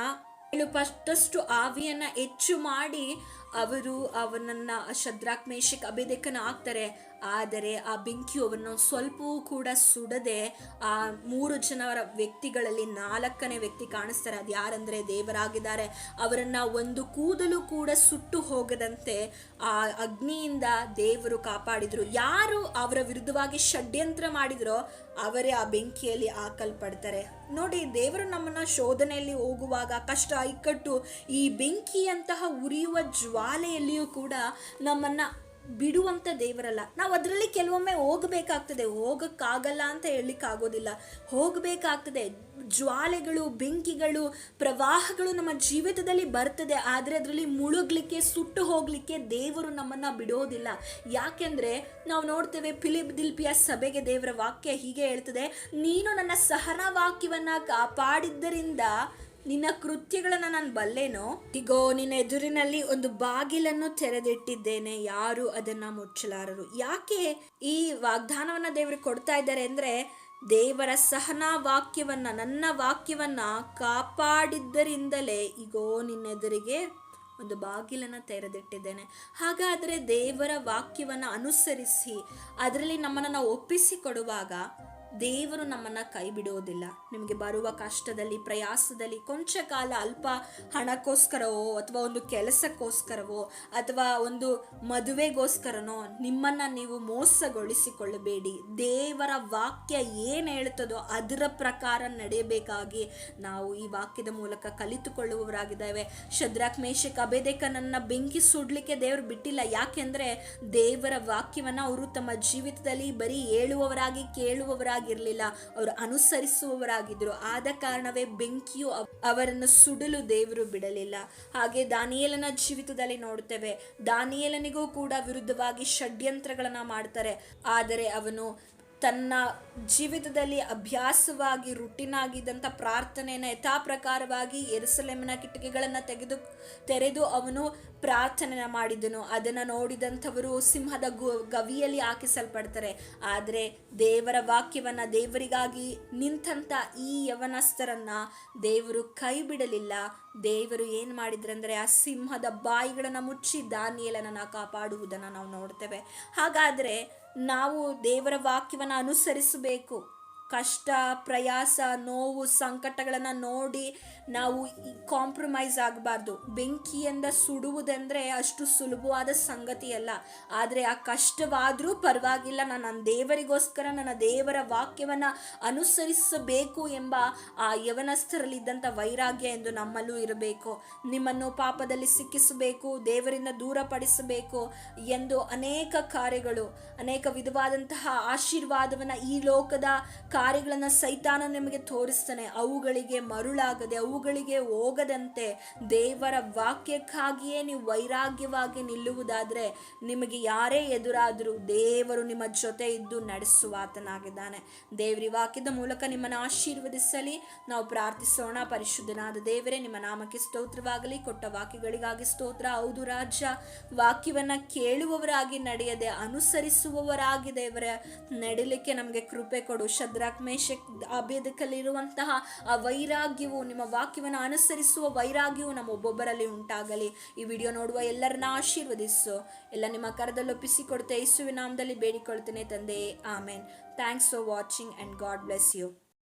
ಫಸ್ಟಷ್ಟು ಆವಿಯನ್ನ ಹೆಚ್ಚು ಮಾಡಿ ಅವರು ಅವನನ್ನ ಶದ್ರಾಕ್ ಮೇಷಕ್ ಅಭಿದೇಕನ ಆಗ್ತಾರೆ. ಆದರೆ ಆ ಬೆಂಕಿಯು ಸ್ವಲ್ಪ ಕೂಡ ಸುಡದೆ ಆ ಮೂರು ಜನರ ವ್ಯಕ್ತಿಗಳಲ್ಲಿ ನಾಲ್ಕನೇ ವ್ಯಕ್ತಿ ಕಾಣಿಸ್ತಾರೆ. ಅದು ಯಾರಂದರೆ ದೇವರಾಗಿದ್ದಾರೆ. ಅವರನ್ನು ಒಂದು ಕೂದಲು ಕೂಡ ಸುಟ್ಟು ಹೋಗದಂತೆ ಆ ಅಗ್ನಿಯಿಂದ ದೇವರು ಕಾಪಾಡಿದ್ರು. ಯಾರು ಅವರ ವಿರುದ್ಧವಾಗಿ ಷಡ್ಯಂತ್ರ ಮಾಡಿದ್ರೋ ಅವರೇ ಆ ಬೆಂಕಿಯಲ್ಲಿ ಹಾಕಲ್ಪಡ್ತಾರೆ. ನೋಡಿ, ದೇವರು ನಮ್ಮನ್ನ ಶೋಧನೆಯಲ್ಲಿ ಹೋಗುವಾಗ ಕಷ್ಟ, ಇಕ್ಕಟ್ಟು ಈ ಬೆಂಕಿಯಂತಹ ಉರಿಯುವ ಜ್ವಾಲೆಯಲ್ಲಿಯೂ ಕೂಡ ನಮ್ಮನ್ನ ಬಿಡುವಂಥ ದೇವರಲ್ಲ. ನಾವು ಅದರಲ್ಲಿ ಕೆಲವೊಮ್ಮೆ ಹೋಗಬೇಕಾಗ್ತದೆ. ಹೋಗೋಕ್ಕಾಗಲ್ಲ ಅಂತ ಹೇಳಲಿಕ್ಕಾಗೋದಿಲ್ಲ. ಹೋಗಬೇಕಾಗ್ತದೆ. ಜ್ವಾಲೆಗಳು, ಬೆಂಕಿಗಳು, ಪ್ರವಾಹಗಳು ನಮ್ಮ ಜೀವಿತದಲ್ಲಿ ಬರ್ತದೆ. ಆದರೆ ಅದರಲ್ಲಿ ಮುಳುಗ್ಲಿಕ್ಕೆ, ಸುಟ್ಟು ಹೋಗಲಿಕ್ಕೆ ದೇವರು ನಮ್ಮನ್ನು ಬಿಡೋದಿಲ್ಲ. ಯಾಕೆಂದರೆ ನಾವು ನೋಡ್ತೇವೆ ಫಿಲಿಪ್ ದಿಲ್ಪಿಯ ಸಭೆಗೆ ದೇವರ ವಾಕ್ಯ ಹೀಗೆ ಹೇಳ್ತದೆ, ನೀನು ನನ್ನ ಸಹನ ವಾಕ್ಯವನ್ನು ಕಾಪಾಡಿದ್ದರಿಂದ ನಿನ್ನ ಕೃತ್ಯಗಳನ್ನ ನಾನು ಬಲ್ಲೇನೋ? ಇಗೋ, ನಿನ್ನ ಎದುರಿನಲ್ಲಿ ಒಂದು ಬಾಗಿಲನ್ನು ತೆರೆದಿಟ್ಟಿದ್ದೇನೆ. ಯಾರು ಅದನ್ನ ಮುಚ್ಚಲಾರರು. ಯಾಕೆ ಈ ವಾಗ್ದಾನವನ್ನ ದೇವರು ಕೊಡ್ತಾ ಇದ್ದಾರೆ ಅಂದ್ರೆ ದೇವರ ಸಹನಾ ವಾಕ್ಯವನ್ನ, ನನ್ನ ವಾಕ್ಯವನ್ನ ಕಾಪಾಡಿದ್ದರಿಂದಲೇ ಇಗೋ ನಿನ್ನೆದುರಿಗೆ ಒಂದು ಬಾಗಿಲನ್ನು ತೆರೆದಿಟ್ಟಿದ್ದೇನೆ. ಹಾಗಾದರೆ ದೇವರ ವಾಕ್ಯವನ್ನು ಅನುಸರಿಸಿ, ಅದರಲ್ಲಿ ನಮ್ಮನ್ನು ನಾವು ಒಪ್ಪಿಸಿಕೊಡುವಾಗ ದೇವರು ನಮ್ಮನ್ನು ಕೈ ಬಿಡೋದಿಲ್ಲ ನಿಮಗೆ ಬರುವ ಕಷ್ಟದಲ್ಲಿ, ಪ್ರಯಾಸದಲ್ಲಿ ಕೊಂಚ ಕಾಲ ಅಲ್ಪ ಹಣಕ್ಕೋಸ್ಕರವೋ ಅಥವಾ ಒಂದು ಕೆಲಸಕ್ಕೋಸ್ಕರವೋ ಅಥವಾ ಒಂದು ಮದುವೆಗೋಸ್ಕರನೋ ನಿಮ್ಮನ್ನು ನೀವು ಮೋಸಗೊಳಿಸಿಕೊಳ್ಳಬೇಡಿ. ದೇವರ ವಾಕ್ಯ ಏನು ಹೇಳ್ತದೋ ಅದರ ಪ್ರಕಾರ ನಡೆಯಬೇಕಾಗಿ ನಾವು ಈ ವಾಕ್ಯದ ಮೂಲಕ ಕಲಿತುಕೊಳ್ಳುವವರಾಗಿದ್ದೇವೆ. ಶದ್ರಾಕ್ ಮೇಷಕ್ ಅಬೇದೇಕನನ್ನ ಬೆಂಕಿ ಸುಡ್ಲಿಕ್ಕೆ ದೇವರು ಬಿಟ್ಟಿಲ್ಲ. ಯಾಕೆಂದ್ರೆ ದೇವರ ವಾಕ್ಯವನ್ನ ಅವರು ತಮ್ಮ ಜೀವಿತದಲ್ಲಿ ಬರೀ ಹೇಳುವವರಾಗಿ ಕೇಳುವವರಾಗಿ ಬಿಡುವವರಾಗಿರಲಿಲ್ಲ ಅವರು ಅನುಸರಿಸುವವರಾಗಿದ್ದರು ಆದ ಕಾರಣವೇ ಬೆಂಕಿಯು ಅವರನ್ನು ಸುಡಲು ದೇವರು ಬಿಡಲಿಲ್ಲ. ಹಾಗೆ ದಾನಿಯೇಲನ ಜೀವಿತದಲ್ಲಿ ನೋಡ್ತೇವೆ. ದಾನಿಯೇಲನಿಗೂ ಕೂಡ ವಿರುದ್ಧವಾಗಿ ಷಡ್ಯಂತ್ರಗಳನ್ನ ಮಾಡ್ತಾರೆ. ಆದರೆ ಅವನು ತನ್ನ ಜೀವಿತದಲ್ಲಿ ಅಭ್ಯಾಸವಾಗಿ ರುಟೀನ್ ಆಗಿದ್ದಂಥ ಪ್ರಾರ್ಥನೆಯನ್ನು ಯಥಾ ಪ್ರಕಾರವಾಗಿ ಕಿಟಕಿಗಳನ್ನು ತೆಗೆದು ತೆರೆದು ಅವನು ಪ್ರಾರ್ಥನೆ ಮಾಡಿದನು. ಅದನ್ನು ನೋಡಿದಂಥವರು ಸಿಂಹದ ಗು, ಗವಿಯಲ್ಲಿ ಹಾಕಿಸಲ್ಪಡ್ತಾರೆ. ಆದರೆ ದೇವರ ವಾಕ್ಯವನ್ನು ದೇವರಿಗಾಗಿ ನಿಂತಹ ಈ ಯವನಸ್ಥರನ್ನು ದೇವರು ಕೈ ಬಿಡಲಿಲ್ಲ. ದೇವರು ಏನು ಮಾಡಿದ್ರಂದರೆ ಆ ಸಿಂಹದ ಬಾಯಿಗಳನ್ನು ಮುಚ್ಚಿ ದಾನಿಯಲನ್ನು ಕಾಪಾಡುವುದನ್ನು ನಾವು ನೋಡ್ತೇವೆ. ಹಾಗಾದರೆ ನಾವು ದೇವರ ವಾಕ್ಯವನ್ನು ಅನುಸರಿಸಬೇಕು. ಕಷ್ಟ, ಪ್ರಯಾಸ, ನೋವು, ಸಂಕಟಗಳನ್ನು ನೋಡಿ ನಾವು ಕಾಂಪ್ರಮೈಸ್ ಆಗಬಾರ್ದು. ಬೆಂಕಿಯಿಂದ ಸುಡುವುದೆಂದರೆ ಅಷ್ಟು ಸುಲಭವಾದ ಸಂಗತಿಯಲ್ಲ. ಆದರೆ ಆ ಕಷ್ಟವಾದರೂ ಪರವಾಗಿಲ್ಲ. ನಾನು ನನ್ನ ದೇವರಿಗೋಸ್ಕರ ನನ್ನ ದೇವರ ವಾಕ್ಯವನ್ನು ಅನುಸರಿಸಬೇಕು ಎಂಬ ಆ ಯವನಸ್ಥರಲ್ಲಿದ್ದಂಥ ವೈರಾಗ್ಯ ಎಂದು ನಮ್ಮಲ್ಲೂ ಇರಬೇಕು. ನಿಮ್ಮನ್ನು ಪಾಪದಲ್ಲಿ ಸಿಕ್ಕಿಸಬೇಕು, ದೇವರಿಂದ ದೂರಪಡಿಸಬೇಕು ಎಂದು ಅನೇಕ ಕಾರ್ಯಗಳು, ಅನೇಕ ವಿಧವಾದಂತಹ ಆಶೀರ್ವಾದವನ್ನು ಈ ಲೋಕದ ಕಾರ್ಯಗಳನ್ನು ಸೈತಾನ ನಿಮಗೆ ತೋರಿಸ್ತಾನೆ. ಅವುಗಳಿಗೆ ಮರುಳಾಗದೆ, ಅವುಗಳಿಗೆ ಹೋಗದಂತೆ ದೇವರ ವಾಕ್ಯಕ್ಕಾಗಿಯೇ ನೀವು ವೈರಾಗ್ಯವಾಗಿ ನಿಲ್ಲುವುದಾದರೆ ನಿಮಗೆ ಯಾರೇ ಎದುರಾದರೂ ದೇವರು ನಿಮ್ಮ ಜೊತೆ ಇದ್ದು ನಡೆಸುವಾತನಾಗಿದ್ದಾನೆ. ದೇವರಿ ವಾಕ್ಯದ ಮೂಲಕ ನಿಮ್ಮನ್ನು ಆಶೀರ್ವದಿಸಲಿ. ನಾವು ಪ್ರಾರ್ಥಿಸೋಣ. ಪರಿಶುದ್ಧನಾದ ದೇವರೇ, ನಿಮ್ಮ ನಾಮಕ್ಕೆ ಸ್ತೋತ್ರವಾಗಲಿ. ಕೊಟ್ಟ ವಾಕ್ಯಗಳಿಗಾಗಿ ಸ್ತೋತ್ರ. ಹೌದು ರಾಜ, ವಾಕ್ಯವನ್ನು ಕೇಳುವವರಾಗಿ ನಡೆಯದೆ, ಅನುಸರಿಸುವವರಾಗಿ ದೇವರ ನಡಿಲಿಕ್ಕೆ ನಮಗೆ ಕೃಪೆ ಕೊಡು. ಶದ್ರಾಕ್ ಮೇಷಕ್ ಅಭೇದಕಲ್ಲಿರುವಂತಹ ಆ ವೈರಾಗ್ಯವು ನಿಮ್ಮ ವಾಕ್ಯವನ್ನು ಅನುಸರಿಸುವ ವೈರಾಗ್ಯವು ನಮ್ಮ ಒಬ್ಬೊಬ್ಬರಲ್ಲಿ ಉಂಟಾಗಲಿ. ಈ ವಿಡಿಯೋ ನೋಡುವ ಎಲ್ಲರನ್ನ ಆಶೀರ್ವದಿಸು. ಎಲ್ಲ ನಿಮ್ಮ ಕರದಲ್ಲಿ ಒಪ್ಪಿಸಿಕೊಡ್ತೆ ಯೇಸುವಿನ ನಾಮದಲ್ಲಿ ಬೇಡಿಕೊಳ್ತೇನೆ ತಂದೆ. Amen. Thanks for watching and God bless you